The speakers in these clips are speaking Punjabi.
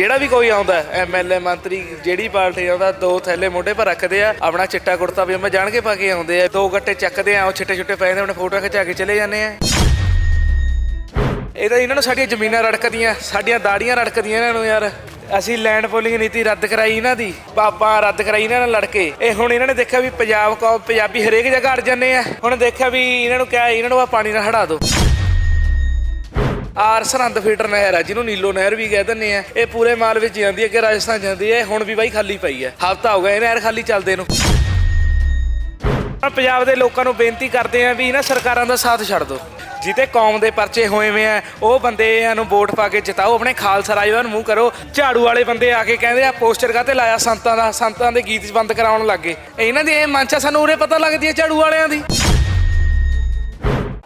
ਜਿਹੜਾ ਵੀ ਕੋਈ ਆਉਂਦਾ ਐਮਐਲਏ ਮੰਤਰੀ, ਜਿਹੜੀ ਪਾਰਟੀ ਆਉਂਦਾ, ਦੋ ਥੈਲੇ ਮੋਢੇ 'ਪਰ ਰੱਖਦੇ ਆ, ਆਪਣਾ ਚਿੱਟਾ ਕੁੜਤਾ ਪਜਾਮਾ ਜਾਣ ਕੇ ਪਾ ਕੇ ਆਉਂਦੇ ਆ, ਦੋ ਗੱਟੇ ਚੱਕਦੇ ਆ, ਉਹ ਛਿੱਟੇ ਛਿੱਟੇ ਪੈ ਜਾਂਦੇ ਆਪਣੇ ਫੋਟੋ ਖਿਚਾ ਕੇ ਚਲੇ ਜਾਂਦੇ ਆ। ਇਹ ਤਾਂ ਇਹਨਾਂ ਨੂੰ ਸਾਡੀਆਂ ਜ਼ਮੀਨਾਂ ਰੜਕਦੀਆਂ, ਸਾਡੀਆਂ ਦਾੜੀਆਂ ਰੜਕਦੀਆਂ ਇਹਨਾਂ ਨੂੰ ਯਾਰ। ਅਸੀਂ ਲੈਂਡ ਪੋਲਿੰਗ ਨੀਤੀ ਰੱਦ ਕਰਾਈ ਇਹਨਾਂ ਦੀ ਪਾਪਾ ਰੱਦ ਕਰਾਈ ਇਹਨਾਂ ਨਾਲ ਲੜ ਕੇ ਇਹ ਹੁਣ ਇਹਨਾਂ ਨੇ ਦੇਖਿਆ ਵੀ ਪੰਜਾਬ ਕੋ ਪੰਜਾਬੀ ਹਰੇਕ ਜਗ੍ਹਾ ਅੜ ਜਾਂਦੇ ਆ। ਹੁਣ ਦੇਖਿਆ ਵੀ ਇਹਨਾਂ ਨੂੰ ਕਿਹਾ, ਇਹਨਾਂ ਨੂੰ ਆ ਪਾਣੀ ਨਾਲ ਹਟਾ ਦਿਓ। ਆਰ ਸਰਹੰਦ ਫੀਡਰ ਨਹਿਰ ਹੈ ਜਿਹਨੂੰ ਨੀਲੋ ਨਹਿਰ ਵੀ ਕਹਿ ਦਿੰਦੇ ਆ। ਇਹ ਪੂਰੇ ਮਾਲ ਵਿੱਚ ਜਾਂਦੀ ਹੈ ਕਿ ਰਾਜਸਥਾਨ ਜਾਂਦੀ ਹੈ। ਹੁਣ ਵੀ ਬਾਈ ਖਾਲੀ ਪਈ ਹੈ। ਹਫਤਾ ਹੋ ਗਿਆ ਇਹ ਨਹਿਰ ਖਾਲੀ ਚੱਲਦੇ ਨੂੰ। ਪੰਜਾਬ ਦੇ ਲੋਕਾਂ ਨੂੰ ਬੇਨਤੀ ਕਰਦੇ ਆ ਵੀ ਇਹਨਾਂ ਸਰਕਾਰਾਂ ਦਾ ਸਾਥ ਛੱਡ ਦਿਓ। ਜਿੱਤੇ ਕੌਮ ਦੇ ਪਰਚੇ ਹੋਏ ਵੇ ਆ, ਉਹ ਬੰਦੇ ਨੂੰ ਵੋਟ ਪਾ ਕੇ ਜਿਤਾਓ, ਆਪਣੇ ਖਾਲਸਾ ਰਾਜ ਨੂੰ ਮੂੰਹ ਕਰੋ। ਝਾੜੂ ਵਾਲੇ ਬੰਦੇ ਆ ਕੇ ਕਹਿੰਦੇ ਆ, ਪੋਸਟਰ ਕਾਤੇ ਲਾਇਆ ਸੰਤਾਂ ਦਾ, ਸੰਤਾਂ ਦੇ ਗੀਤ ਬੰਦ ਕਰਾਉਣ ਲੱਗੇ। ਇਹਨਾਂ ਦੀ ਇਹ ਮਨਸ਼ਾ ਸਾਨੂੰ ਉਰੇ ਪਤਾ ਲੱਗਦੀ ਹੈ ਝਾੜੂ ਵਾਲਿਆਂ ਦੀ।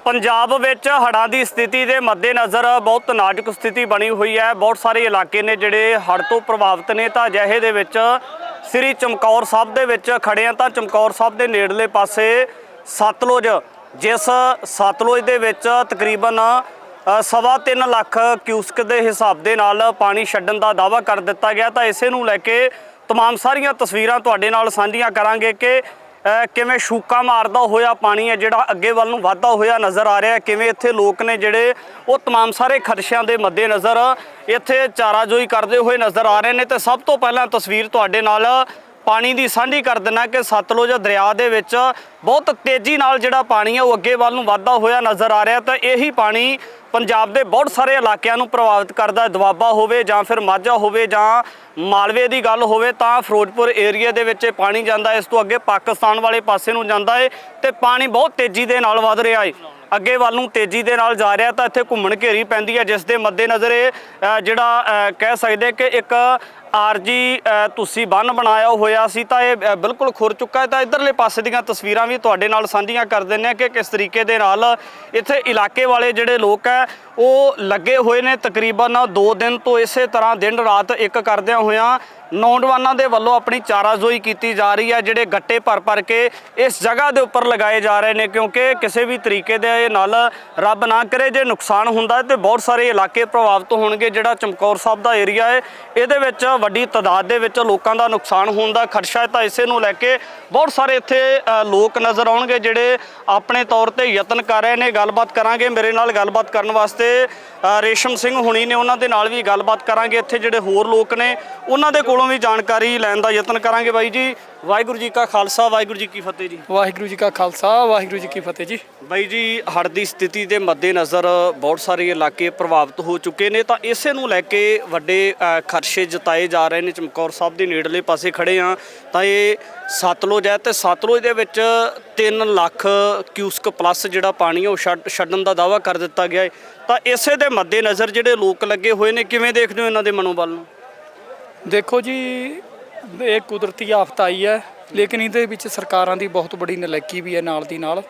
ਪੰਜਾਬ ਵਿੱਚ ਹੜ੍ਹਾਂ ਦੀ ਸਥਿਤੀ ਦੇ ਮੱਦੇਨਜ਼ਰ ਬਹੁਤ ਨਾਜ਼ੁਕ ਸਥਿਤੀ ਬਣੀ ਹੋਈ ਹੈ ਬਹੁਤ ਸਾਰੇ ਇਲਾਕੇ ਨੇ ਜਿਹੜੇ ਹੜ੍ਹ ਤੋਂ ਪ੍ਰਭਾਵਿਤ ਨੇ ਤਾਂ ਅਜਿਹੇ ਦੇ ਵਿੱਚ ਸ੍ਰੀ ਚਮਕੌਰ ਸਾਹਿਬ ਦੇ ਵਿੱਚ ਖੜੇ ਆ ਤਾਂ ਚਮਕੌਰ ਸਾਹਿਬ ਦੇ ਨੇੜਲੇ ਪਾਸੇ ਸਤਲੁਜ ਜਿਸ ਸਤਲੁਜ ਦੇ ਵਿੱਚ ਤਕਰੀਬਨ ਅ, ਸਵਾ ਤਿੰਨ ਲੱਖ ਕਿਊਸਕ ਦੇ ਹਿਸਾਬ ਦੇ ਨਾਲ ਪਾਣੀ ਛੱਡਣ ਦਾ ਦਾਅਵਾ ਕਰ ਦਿੱਤਾ ਗਿਆ ਤਾਂ ਇਸੇ ਨੂੰ ਲੈ ਕੇ तमाम ਸਾਰੀਆਂ ਤਸਵੀਰਾਂ ਤੁਹਾਡੇ ਨਾਲ ਸਾਂਝੀਆਂ ਕਰਾਂਗੇ ਕਿ ਅ, ਕਿਵੇਂ ਸ਼ੂਕਾ ਮਾਰਦਾ ਹੋਇਆ ਪਾਣੀ ਹੈ ਜਿਹੜਾ ਅੱਗੇ ਵੱਲ ਨੂੰ ਵਧਦਾ ਹੋਇਆ ਨਜ਼ਰ ਆ ਰਿਹਾ ਹੈ ਕਿਵੇਂ ਇੱਥੇ ਲੋਕ ਨੇ ਜਿਹੜੇ ਉਹ तमाम ਸਾਰੇ ਖਦਸ਼ਿਆਂ ਦੇ ਮੱਦੇਨਜ਼ਰ ਇੱਥੇ ਚਾਰਾਜੋਈ ਕਰਦੇ ਹੋਏ ਨਜ਼ਰ ਆ ਰਹੇ ਨੇ ਤੇ ਸਭ ਤੋਂ ਪਹਿਲਾਂ ਤਸਵੀਰ ਤੁਹਾਡੇ ਨਾਲ ਪਾਣੀ ਦੀ ਸਾਂਝੀ ਕਰ ਦਿੰਨਾ ਕਿ ਸਤਲੁਜ ਦਰਿਆ ਦੇ ਵਿੱਚ ਬਹੁਤ ਤੇਜ਼ੀ ਨਾਲ ਜਿਹੜਾ ਪਾਣੀ ਹੈ ਉਹ ਅੱਗੇ ਵੱਲ ਨੂੰ ਵਧਦਾ ਹੋਇਆ ਨਜ਼ਰ ਆ ਰਿਹਾ ਤਾਂ ਇਹੀ ਪਾਣੀ ਪੰਜਾਬ ਦੇ ਬਹੁਤ ਸਾਰੇ ਇਲਾਕਿਆਂ ਨੂੰ ਪ੍ਰਭਾਵਿਤ ਕਰਦਾ ਹੈ। ਦੁਆਬਾ ਹੋਵੇ ਜਾਂ ਫਿਰ ਮਾਝਾ ਹੋਵੇ ਜਾਂ ਮਾਲਵੇ ਦੀ ਗੱਲ ਹੋਵੇ ਤਾਂ ਫਿਰੋਜ਼ਪੁਰ ਏਰੀਆ ਦੇ ਵਿੱਚ ਇਹ ਪਾਣੀ ਜਾਂਦਾ ਇਸ ਤੋਂ ਅੱਗੇ ਪਾਕਿਸਤਾਨ ਵਾਲੇ ਪਾਸੇ ਨੂੰ ਜਾਂਦਾ ਏ ਤੇ ਪਾਣੀ ਬਹੁਤ ਤੇਜ਼ੀ ਦੇ ਨਾਲ ਵਧ ਰਿਹਾ ਏ ਅੱਗੇ ਵੱਲ ਨੂੰ ਤੇਜ਼ੀ ਦੇ ਨਾਲ ਜਾ ਰਿਹਾ ਤਾਂ ਇੱਥੇ ਘੁੰਮਣ ਘੇਰੀ ਪੈਂਦੀ ਹੈ, ਜਿਸ ਦੇ ਮੱਦੇਨਜ਼ਰ ਇਹ ਜਿਹੜਾ ਕਹਿ ਸਕਦੇ ਕਿ ਇੱਕ ਆਰਜੀ ਅ, ਤੁਸੀਂ ਬੰਨ ਬਣਾਇਆ ਹੋਇਆ ਸੀ ਤਾਂ ਇਹ ਬਿਲਕੁਲ ਖੁਰ ਚੁੱਕਾ ਹੈ। ਤਾਂ ਇਧਰਲੇ ਪਾਸੇ ਦੀਆਂ ਤਸਵੀਰਾਂ ਵੀ ਤੁਹਾਡੇ ਨਾਲ ਸਾਂਝੀਆਂ ਕਰ ਦਿੰਦੇ ਆ ਕਿ ਕਿਸ ਤਰੀਕੇ ਦੇ ਨਾਲ ਇੱਥੇ ਇਲਾਕੇ ਵਾਲੇ ਜਿਹੜੇ ਲੋਕ ਹੈ ਉਹ ਲੱਗੇ ਹੋਏ ਨੇ ਤਕਰੀਬਨ 2 ਦਿਨ ਤੋਂ ਇਸੇ ਤਰ੍ਹਾਂ ਦਿਨ ਰਾਤ ਇੱਕ ਕਰਦਿਆਂ ਹੋਇਆਂ ਨੌਜਵਾਨਾਂ ਦੇ ਵੱਲੋਂ ਆਪਣੀ ਚਾਰਾਜ਼ੋਈ ਕੀਤੀ ਜਾ ਰਹੀ ਹੈ, ਜਿਹੜੇ ਗੱਟੇ ਭਰ ਭਰ ਕੇ ਇਸ ਜਗ੍ਹਾ ਦੇ ਉੱਪਰ ਲਗਾਏ ਜਾ ਰਹੇ ਨੇ, ਕਿਉਂਕਿ ਕਿਸੇ ਵੀ ਤਰੀਕੇ ਦੇ ਨਾਲ ਰੱਬ ਨਾ ਕਰੇ, ਜੇ ਨੁਕਸਾਨ ਹੁੰਦਾ ਹੈ ਤੇ ਬਹੁਤ ਸਾਰੇ ਇਲਾਕੇ ਪ੍ਰਭਾਵਿਤ ਹੋਣਗੇ, ਜਿਹੜਾ ਚਮਕੌਰ ਸਾਹਿਬ ਦਾ ਏਰੀਆ ਹੈ। ਇਹਦੇ ਵਿੱਚ ਵੱਡੀ ਤਾਦਾਦ ਦੇ ਵਿੱਚ ਲੋਕਾਂ ਦਾ ਨੁਕਸਾਨ ਹੋਣ ਦਾ ਖਰਸ਼ਾ ਹੈ, ਤਾਂ ਇਸੇ ਨੂੰ ਲੈ ਕੇ ਬਹੁਤ ਸਾਰੇ ਇੱਥੇ ਲੋਕ ਨਜ਼ਰ ਆਉਣਗੇ, ਜਿਹੜੇ ਆਪਣੇ ਤੌਰ ਤੇ ਯਤਨ ਕਰ ਰਹੇ ਨੇ। ਗੱਲਬਾਤ ਕਰਾਂਗੇ, ਮੇਰੇ ਨਾਲ ਗੱਲਬਾਤ ਕਰਨ ਵਾਸਤੇ ਰੇਸ਼ਮ ਸਿੰਘ ਹੁਣੀ ਨੇ, ਉਹਨਾਂ ਦੇ ਨਾਲ ਵੀ ਗੱਲਬਾਤ ਕਰਾਂਗੇ। ਇੱਥੇ ਜਿਹੜੇ ਹੋਰ ਲੋਕ ਨੇ, ਉਹਨਾਂ ਦੇ ਕੋਲੋਂ ਵੀ ਜਾਣਕਾਰੀ ਲੈਣ ਦਾ ਯਤਨ ਕਰਾਂਗੇ ਬਾਈ ਜੀ। ਵਾਹਿਗੁਰੂ ਜੀ ਕਾ ਖਾਲਸਾ ਵਾਹਿਗੁਰੂ ਜੀ ਕੀ ਫਤਿਹ ਜੀ। ਵਾਹਿਗੁਰੂ ਜੀ ਕਾ ਖਾਲਸਾ ਵਾਹਿਗੁਰੂ ਜੀ ਕੀ ਫਤਿਹ ਜੀ। ਬਾਈ ਜੀ ਹੜ੍ਹ ਦੀ ਸਥਿਤੀ ਦੇ ਮੱਦੇਨਜ਼ਰ ਬਹੁਤ ਸਾਰੇ ਇਲਾਕੇ ਪ੍ਰਭਾਵਿਤ ਹੋ ਚੁੱਕੇ ਨੇ। ਤਾਂ ਇਸੇ ਨੂੰ ਲੈ ਕੇ ਵੱਡੇ ਅ, ਖਰਚੇ ਜਤਾਏ ਜਾ ਰਹੇ ਨੇ। ਚਮਕੌਰ ਸਾਹਿਬ ਦੇ ਨੇੜਲੇ ਪਾਸੇ ਖੜੇ ਆ ਤਾਂ ਇਹ ਸਤਲੁਜ ਹੈ ਤੇ ਸਤਲੁਜ ਦੇ ਵਿੱਚ 3 ਲੱਖ ਕਿਊਸਕ ਪਲੱਸ ਜਿਹੜਾ ਪਾਣੀ ਉਹ ਛੱਡ- ਛੱਡਣ ਦਾ ਦਾਅਵਾ ਕਰ ਦਿੱਤਾ ਗਿਆ ਹੈ। ਤਾਂ ਇਸੇ ਦੇ ਮੱਦੇਨਜ਼ਰ ਜਿਹੜੇ ਲੋਕ ਲੱਗੇ ਹੋਏ ਨੇ ਕਿਵੇਂ ਦੇਖਦੇ ਹੋ ਇਹਨਾਂ ਦੇ ਮਨੋਬਲ ਨੂੰ? ਦੇਖੋ ਜੀ, ਇਹ ਕੁਦਰਤੀ ਆਫਤ ਆਈ ਹੈ, ਲੇਕਿਨ ਇਹਦੇ ਵਿੱਚ ਸਰਕਾਰਾਂ ਦੀ ਬਹੁਤ ਬੜੀ ਨਲਾਇਕੀ ਵੀ ਹੈ ਨਾਲ ਦੀ ਨਾਲ।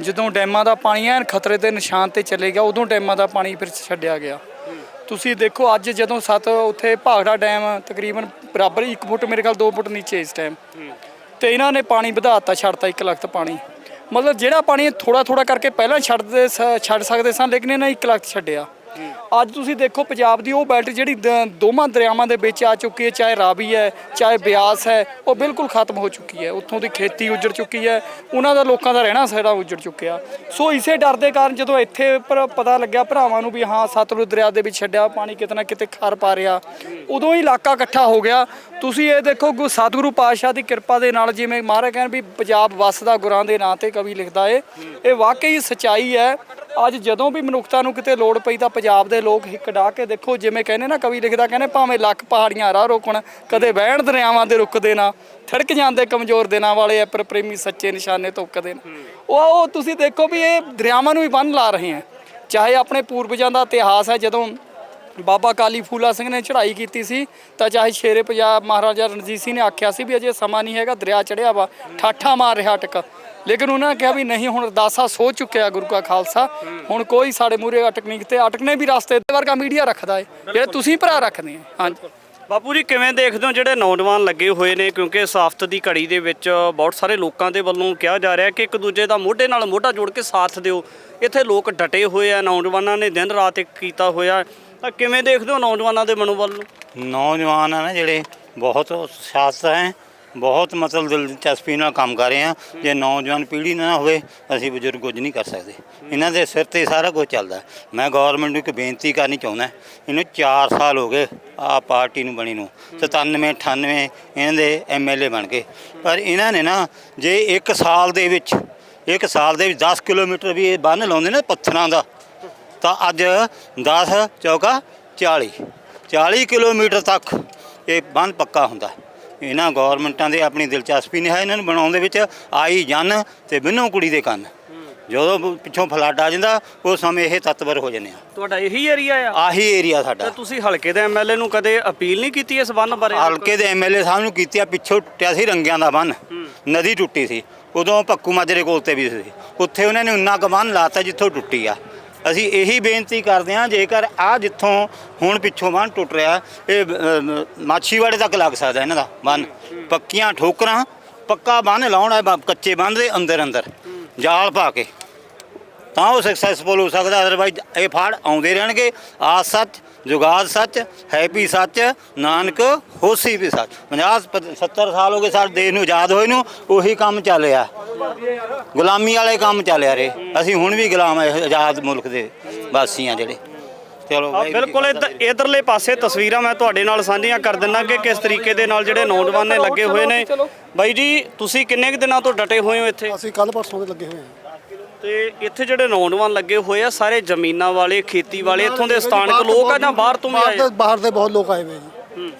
ਜਦੋਂ ਡੈਮਾਂ ਦਾ ਪਾਣੀ ਐਨ ਖਤਰੇ ਦੇ ਨਿਸ਼ਾਨ ਤੇ ਚਲੇ ਗਿਆ, ਉਦੋਂ ਡੈਮਾਂ ਦਾ ਪਾਣੀ ਫਿਰ ਛੱਡਿਆ ਗਿਆ। ਤੁਸੀਂ ਦੇਖੋ, ਅੱਜ ਜਦੋਂ ਸੱਤ, ਉੱਥੇ ਭਾਗੜਾ ਡੈਮ ਤਕਰੀਬਨ ਬਰਾਬਰ 1 ਫੁੱਟ, ਮੇਰੇ ਖਿਆਲ 2 ਫੁੱਟ ਨੀਚੇ ਇਸ ਟਾਈਮ ਤੇ ਇਹਨਾਂ ਨੇ ਪਾਣੀ ਵਧਾਤਾ, ਛੱਡਤਾ 1 ਲੱਖ ਪਾਣੀ। ਮਤਲਬ ਜਿਹੜਾ ਪਾਣੀ ਥੋੜਾ ਥੋੜਾ ਕਰਕੇ ਪਹਿਲਾਂ ਛੱਡਦੇ ਸ- ਛੱਡ ਸਕਦੇ ਸਨ, ਲੇਕਿਨ ਇਹਨਾਂ 1 ਲੱਖ ਛੱਡਿਆ। ਅੱਜ ਤੁਸੀਂ ਦੇਖੋ ਪੰਜਾਬ ਦੀ ਉਹ ਬੈਲਟ ਜਿਹੜੀ ਦ- ਦੋਵਾਂ ਦਰਿਆਵਾਂ ਦੇ ਵਿੱਚ ਆ ਚੁੱਕੀ ਹੈ, ਚਾਹੇ ਰਾਵੀ ਹੈ, ਚਾਹੇ ਬਿਆਸ ਹੈ, ਉਹ ਬਿਲਕੁਲ ਖਤਮ ਹੋ ਚੁੱਕੀ ਹੈ। ਉੱਥੋਂ ਦੀ ਖੇਤੀ ਉੱਜੜ ਚੁੱਕੀ ਹੈ, ਉਹਨਾਂ ਦਾ ਲੋਕਾਂ ਦਾ ਰਹਿਣਾ ਸਹਿਣਾ ਉੱਜੜ ਚੁੱਕਿਆ। ਸੋ ਇਸੇ ਡਰ ਦੇ ਕਾਰਨ ਜਦੋਂ ਇੱਥੇ ਪਰ ਪਤਾ ਲੱਗਿਆ ਭਰਾਵਾਂ ਨੂੰ ਵੀ ਹਾਂ, ਸਤਲੁਜ ਦਰਿਆ ਦੇ ਵਿੱਚ ਛੱਡਿਆ, ਪਾਣੀ ਕਿਤੇ ਨਾ ਕਿਤੇ ਖਾਰ ਪਾ ਰਿਹਾ, ਉਦੋਂ ਹੀ ਇਲਾਕਾ ਇਕੱਠਾ ਹੋ ਗਿਆ। ਤੁਸੀਂ ਇਹ ਦੇਖੋ, ਗੁ, ਸਤਿਗੁਰੂ ਪਾਤਸ਼ਾਹ ਦੀ ਕਿਰਪਾ ਦੇ ਨਾਲ ਜਿਵੇਂ ਮਹਾਰਾਜ ਕਹਿਣ ਵੀ ਪੰਜਾਬ ਵਸਦਾ ਗੁਰਾਂ ਦੇ ਨਾਂ ਤੇ ਕਵੀ ਲਿਖਦਾ ਏ। ਇਹ ਵਾਕਈ ਸਚਾਈ ਹੈ। ਅੱਜ ਜਦੋਂ ਵੀ ਮਨੁੱਖਤਾ ਨੂੰ ਕਿਤੇ ਲੋੜ ਪਈ ਤਾਂ ਪੰਜਾਬ ਦੇ ਲੋਕ ਹਿੱਕ ਡਾ ਕੇ ਦੇਖੋ, ਜਿਵੇਂ ਕਹਿੰਦੇ ਨਾ, ਕਵੀ ਲਿਖਦਾ ਕਹਿੰਦੇ, ਭਾਵੇਂ ਲੱਖ ਪਹਾੜੀਆਂ ਰਾਹ ਰੋਕਣ, ਕਦੇ ਵਹਿਣ ਦਰਿਆਵਾਂ ਦੇ ਰੁਕਦੇ ਨਾ, ਥੜਕ ਜਾਂਦੇ ਕਮਜ਼ੋਰ ਦਿਨਾਂ ਵਾਲੇ ਐ ਪਰ ਪ੍ਰੇਮੀ ਸੱਚੇ ਨਿਸ਼ਾਨੇ ਤੋਕਦੇ ਨੇ। ਉਹ ਤੁਸੀਂ ਦੇਖੋ ਵੀ ਇਹ ਦਰਿਆਵਾਂ ਨੂੰ ਹੀ ਬੰਨ ਲਾ ਰਹੇ ਹੈ ਚਾਹੇ ਆਪਣੇ ਪੂਰਵਜਾਂ ਦਾ ਇਤਿਹਾਸ ਹੈ ਜਦੋਂ ਬਾਬਾ ਕਾਲੀ ਫੂਲਾ ਸਿੰਘ ਨੇ ਚੜ੍ਹਾਈ ਕੀਤੀ ਸੀ, ਤਾਂ ਚਾਹੇ ਸ਼ੇਰੇ ਪੰਜਾਬ ਮਹਾਰਾਜਾ ਰਣਜੀਤ ਸਿੰਘ ਨੇ ਆਖਿਆ ਸੀ ਵੀ ਅਜੇ ਸਮਾਂ ਨਹੀਂ ਹੈਗਾ, ਦਰਿਆ ਚੜਿਆ ਵਾ, ਠਾਠਾ ਮਾਰ ਰਿਹਾ ਟਕ। ਲੇਕਿਨ ਉਹਨਾਂ ਨੇ ਕਿਹਾ ਵੀ ਨਹੀਂ ਹੁਣ ਅਰਦਾਸਾ ਸੋ ਚੁੱਕਿਆ ਗੁਰੂ ਕਾ ਖਾਲਸਾ। ਹੁਣ ਕੋਈ ਸਾਡੇ ਮੂਹਰੇ ਅਟਕ ਨਹੀਂ ਤੇ ਅਟਕਨੇ ਵੀ ਰਸਤੇ ਤੇ ਵਰਗਾ ਮੀਡੀਆ ਰੱਖਦਾ ਏ ਜਿਹੜੇ ਤੁਸੀਂ ਭਰਾ ਰੱਖਦੇ ਆ ਹਾਂਜੀ। ਬਾਪੂ ਜੀ ਕਿਵੇਂ ਦੇਖਦੇ ਹੋ ਜਿਹੜੇ ਨੌਜਵਾਨ ਲੱਗੇ ਹੋਏ ਨੇ? ਕਿਉਂਕਿ ਇਸ ਆਫਤ ਦੀ ਘੜੀ ਦੇ ਵਿੱਚ ਬਹੁਤ ਸਾਰੇ ਲੋਕਾਂ ਦੇ ਵੱਲੋਂ ਕਿਹਾ ਜਾ ਰਿਹਾ ਕਿ ਇੱਕ ਦੂਜੇ ਦਾ ਮੋਢੇ ਨਾਲ ਮੋਢਾ ਜੋੜ ਕੇ ਸਾਥ ਦਿਓ। ਇੱਥੇ ਲੋਕ ਡਟੇ ਹੋਏ ਆ ਨੌਜਵਾਨਾਂ ਨੇ ਦਿਨ ਰਾਤ ਇੱਕ ਕੀਤਾ ਹੋਇਆ। ਤਾਂ ਕਿਵੇਂ ਦੇਖਦੇ ਹੋ ਨੌਜਵਾਨਾਂ ਦੇ ਮਨੋਬਲ ਨੂੰ? ਨੌਜਵਾਨ ਆ ਨਾ ਜਿਹੜੇ ਬਹੁਤ ਉਤਸ਼ਾਹਿਤ ਹੈ ਬਹੁਤ ਮਤਲਬ ਦਿਲਚਸਪੀ ਨਾਲ ਕੰਮ ਕਰ ਰਹੇ ਆ ਜੇ ਨੌਜਵਾਨ ਪੀੜ੍ਹੀ ਨਾ ਹੋਵੇ, ਅਸੀਂ ਬਜ਼ੁਰਗ ਕੁਝ ਨਹੀਂ ਕਰ ਸਕਦੇ। ਇਹਨਾਂ ਦੇ ਸਿਰ ਤੇ ਸਾਰਾ ਕੁਝ ਚੱਲਦਾ ਮੈਂ ਗਵਰਨਮੈਂਟ ਨੂੰ ਇੱਕ ਬੇਨਤੀ ਕਰਨੀ ਚਾਹੁੰਦਾ ਇਹਨੂੰ 4 ਸਾਲ ਹੋ ਗਏ ਆ ਪਾਰਟੀ ਨੂੰ ਬਣੀ ਨੂੰ। 97 98 ਇਹਨਾਂ ਦੇ ਐਮਐਲਏ ਬਣ ਗਏ। ਪਰ ਇਹਨਾਂ ਨੇ ਨਾ, ਜੇ ਇੱਕ ਸਾਲ ਦੇ ਵਿੱਚ, ਇੱਕ ਸਾਲ ਦੇ ਵਿੱਚ 10 ਕਿਲੋਮੀਟਰ ਵੀ ਇਹ ਬੰਨ ਲਾਉਂਦੇ ਨੇ ਪੱਥਰਾਂ ਦਾ, ਤਾਂ ਅੱਜ 10 ਚੌਕਾ 40 40 ਕਿਲੋਮੀਟਰ ਤੱਕ ਇਹ ਬੰਨ ਪੱਕਾ ਹੁੰਦਾ ਇਹਨਾਂ ਗਵਰਨਮੈਂਟਾਂ ਦੇ ਆਪਣੀ ਦਿਲਚਸਪੀ ਨਹੀਂ ਹੈ ਇਹਨਾਂ ਨੂੰ ਬਣਾਉਣ ਦੇ ਵਿੱਚ ਆਈ ਜਨ ਤੇ ਬਿੰਨੋ ਕੁੜੀ ਦੇ ਕੰਨ। ਜਦੋਂ ਪਿੱਛੋਂ ਫਲੱਡ ਆ ਜਾਂਦਾ ਉਸ ਸਮੇਂ ਇਹ ਤਤਵਰ ਹੋ ਜਾਂਦੇ ਆ। ਤੁਹਾਡਾ ਇਹੀ ਏਰੀਆ ਆ? ਆਹੀ ਏਰੀਆ ਤਾਂ ਸਾਡਾ ਤੁਸੀਂ ਹਲਕੇ ਦੇ ਐਮਐਲਏ ਨੂੰ ਕਦੇ ਅਪੀਲ ਨਹੀਂ ਕੀਤੀ ਇਸ ਬੰਨ ਬਾਰੇ? ਹਲਕੇ ਦੇ ਐਮਐਲਏ ਸਾਹਿਬ ਨੂੰ ਕੀਤੀ ਆ ਪਿੱਛੋਂ ਟੁੱਟਿਆ ਸੀ ਰੰਗਿਆਂ ਦਾ ਬੰਨ। ਨਦੀ ਟੁੱਟੀ ਸੀ। ਉਦੋਂ ਭੱਕੂ ਮਾਜਰੇ ਕੋਲ ਤੇ ਵੀ ਸੀ। ਉੱਥੇ ਉਹਨਾਂ ਨੇ ਉਨਾ ਕੁ ਬੰਨ ਲਾਤਾ ਜਿੱਥੋਂ ਟੁੱਟੀ ਆ। ਅਸੀਂ ਇਹੀ ਬੇਨਤੀ ਕਰਦੇ ਹਾਂ, ਜੇਕਰ ਆ ਜਿੱਥੋਂ ਹੁਣ ਪਿੱਛੋਂ ਬੰਨ ਟੁੱਟ ਰਿਹਾ, ਇਹ ਮਾਛੀਵਾੜੇ ਤੱਕ ਲੱਗ ਸਕਦਾ ਇਹਨਾਂ ਦਾ ਬੰਨ ਪੱਕੀਆਂ ਠੋਕਰਾਂ, ਪੱਕਾ ਬੰਨ ਲਾਉਣਾ ਕੱਚੇ ਬੰਨ ਦੇ ਅੰਦਰ ਅੰਦਰ ਜਾਲ ਪਾ ਕੇ। ਤਾਂ ਉਹ ਸਕਸੈਸਫੁਲ ਹੋ ਸਕਦਾ ਅਦਰਵਾਈਜ਼ ਇਹ ਫਾੜ ਆਉਂਦੇ ਰਹਿਣਗੇ। ਆ ਸੱਚ, ਜੁਗਾਦ ਸੱਚ, ਹੈਪੀ ਸੱਚ, ਨਾਨਕ, ਹੋਸੀ ਵੀ ਸੱਚ। 50 70 ਸਾਲ ਹੋ ਗਏ ਸਾਡੇ ਦੇਸ਼ ਨੂੰ ਆਜ਼ਾਦ ਹੋਏ ਨੂੰ, ਉਹੀ ਕੰਮ ਚੱਲ ਰਿਹਾ। ਗੁਲਾਮੀ ਵਾਲੇ ਕੰਮ ਚੱਲਿਆ ਰੇ। ਅਸੀਂ ਹੁਣ ਵੀ ਗੁਲਾਮ ਆ ਆਜ਼ਾਦ ਮੁਲਕ ਦੇ ਵਾਸੀ ਆ ਜਿਹੜੇ। ਚਲੋ ਬਿਲਕੁਲ ਇੱਧ- ਇੱਧਰਲੇ ਪਾਸੇ ਤਸਵੀਰਾਂ ਮੈਂ ਤੁਹਾਡੇ ਨਾਲ ਸਾਂਝੀਆਂ ਕਰ ਦਿੰਦਾ ਕਿ ਕਿਸ ਤਰੀਕੇ ਦੇ ਨਾਲ ਜਿਹੜੇ ਨੌਜਵਾਨ ਨੇ ਲੱਗੇ ਹੋਏ ਨੇ। ਬਾਈ ਜੀ ਤੁਸੀਂ ਕਿੰਨੇ ਕੁ ਦਿਨਾਂ ਤੋਂ ਡਟੇ ਹੋਏ ਹੋ ਇੱਥੇ? ਅਸੀਂ ਕੱਲ ਪਰਸੋਂ ਦੇ ਲੱਗੇ ਹੋਏ ਹਾਂ। ਤੇ ਇੱਥੇ ਜਿਹੜੇ ਨੌਜਵਾਨ ਲੱਗੇ ਹੋਏ ਆ ਸਾਰੇ ਜ਼ਮੀਨਾਂ ਵਾਲੇ ਖੇਤੀ ਵਾਲੇ ਇੱਥੋਂ ਦੇ ਸਥਾਨਕ ਲੋਕ ਆ ਜਾਂ ਬਾਹਰ ਤੋਂ ਵੀ ਬਾਹਰ ਆਏ? ਦੇ ਬਾਹਰ ਦੇ ਬਹੁਤ ਲੋਕ ਆਏ ਹੋਏ ਜੀ।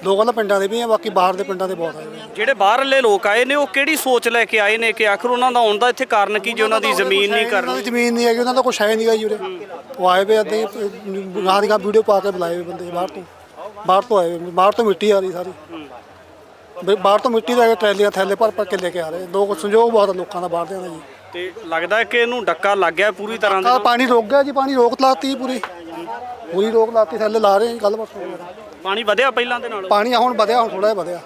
ਲੋਕਾਂ ਦਾ ਪਿੰਡਾਂ ਦੇ ਵੀ ਆ ਬਾਕੀ ਬਾਹਰ ਦੇ ਪਿੰਡਾਂ ਦੇ ਬਹੁਤ ਆਏ ਹੋਏ ਆ ਜਿਹੜੇ ਬਾਹਰਲੇ ਲੋਕ ਆਏ ਨੇ ਉਹ ਕਿਹੜੀ ਸੋਚ ਲੈ ਕੇ ਆਏ ਨੇ ਕਿ ਆਖਰ ਉਹਨਾਂ ਦਾ ਆਉਣ ਦਾ ਇੱਥੇ ਕਾਰਨ ਕੀ ਜੇ ਉਹਨਾਂ ਦੀ ਜ਼ਮੀਨ ਨਹੀਂ ਉਹਨਾਂ ਕਰਨੀ? ਦੀ ਜ਼ਮੀਨ ਨਹੀਂ ਹੈਗੀ ਉਹਨਾਂ ਦਾ ਕੁਛ ਹੈ ਨਹੀਂਗਾ ਜੀ ਉਰੇ। ਉਹ ਆਏ ਵੇ ਅੱਧੇ ਗਾਂ ਦੀ ਗਾਂ ਵੀਡੀਓ ਪਾ ਕੇ ਬੁਲਾਏ ਹੋਏ ਬੰਦੇ ਬਾਹਰ ਤੋਂ। ਬਾਹਰ ਤੋਂ ਆਏ ਹੋਏ, ਬਾਹਰ ਤੋਂ ਮਿੱਟੀ ਆ ਰਹੀ ਸਾਰੀ। ਵੀ ਬਾਹਰ ਤੋਂ ਮਿੱਟੀ ਲੈ ਕੇ ਟਰੈਲੀਆਂ ਥੈਲੇ ਭਰ ਭਰ ਕੇ ਲੈ ਕੇ ਆ ਰਹੇ ਲੋਕ ਸੰਯੋਗ ਬਹੁਤ ਆ ਲੋਕਾਂ ਦਾ ਬਾਹਰ ਦੇ ਦਾ ਜੀ। ਤੇ ਲੱਗਦਾ ਹੈ ਕਿ ਇਹਨੂੰ ਡੱਕਾ ਲੱਗ ਗਿਆ ਪੂਰੀ ਤਰ੍ਹਾਂ ਦੇ ਪਾਣੀ ਰੁਕ ਗਿਆ ਜੀ ਪਾਣੀ ਰੋਕ ਲਾਤੀ ਪੂਰੀ। ਪੂਰੀ ਰੋਕ ਲਾਤੀ ਥੱਲੇ ਲਾ ਰਹੇ ਕੱਲ ਪਰਸੋਂ ਪਾਣੀ ਵਧਿਆ ਪਹਿਲਾਂ ਦੇ ਨਾਲ? ਪਾਣੀ ਹੁਣ ਵਧਿਆ ਹੁਣ ਥੋੜਾ ਜਿਹਾ ਵਧਿਆ।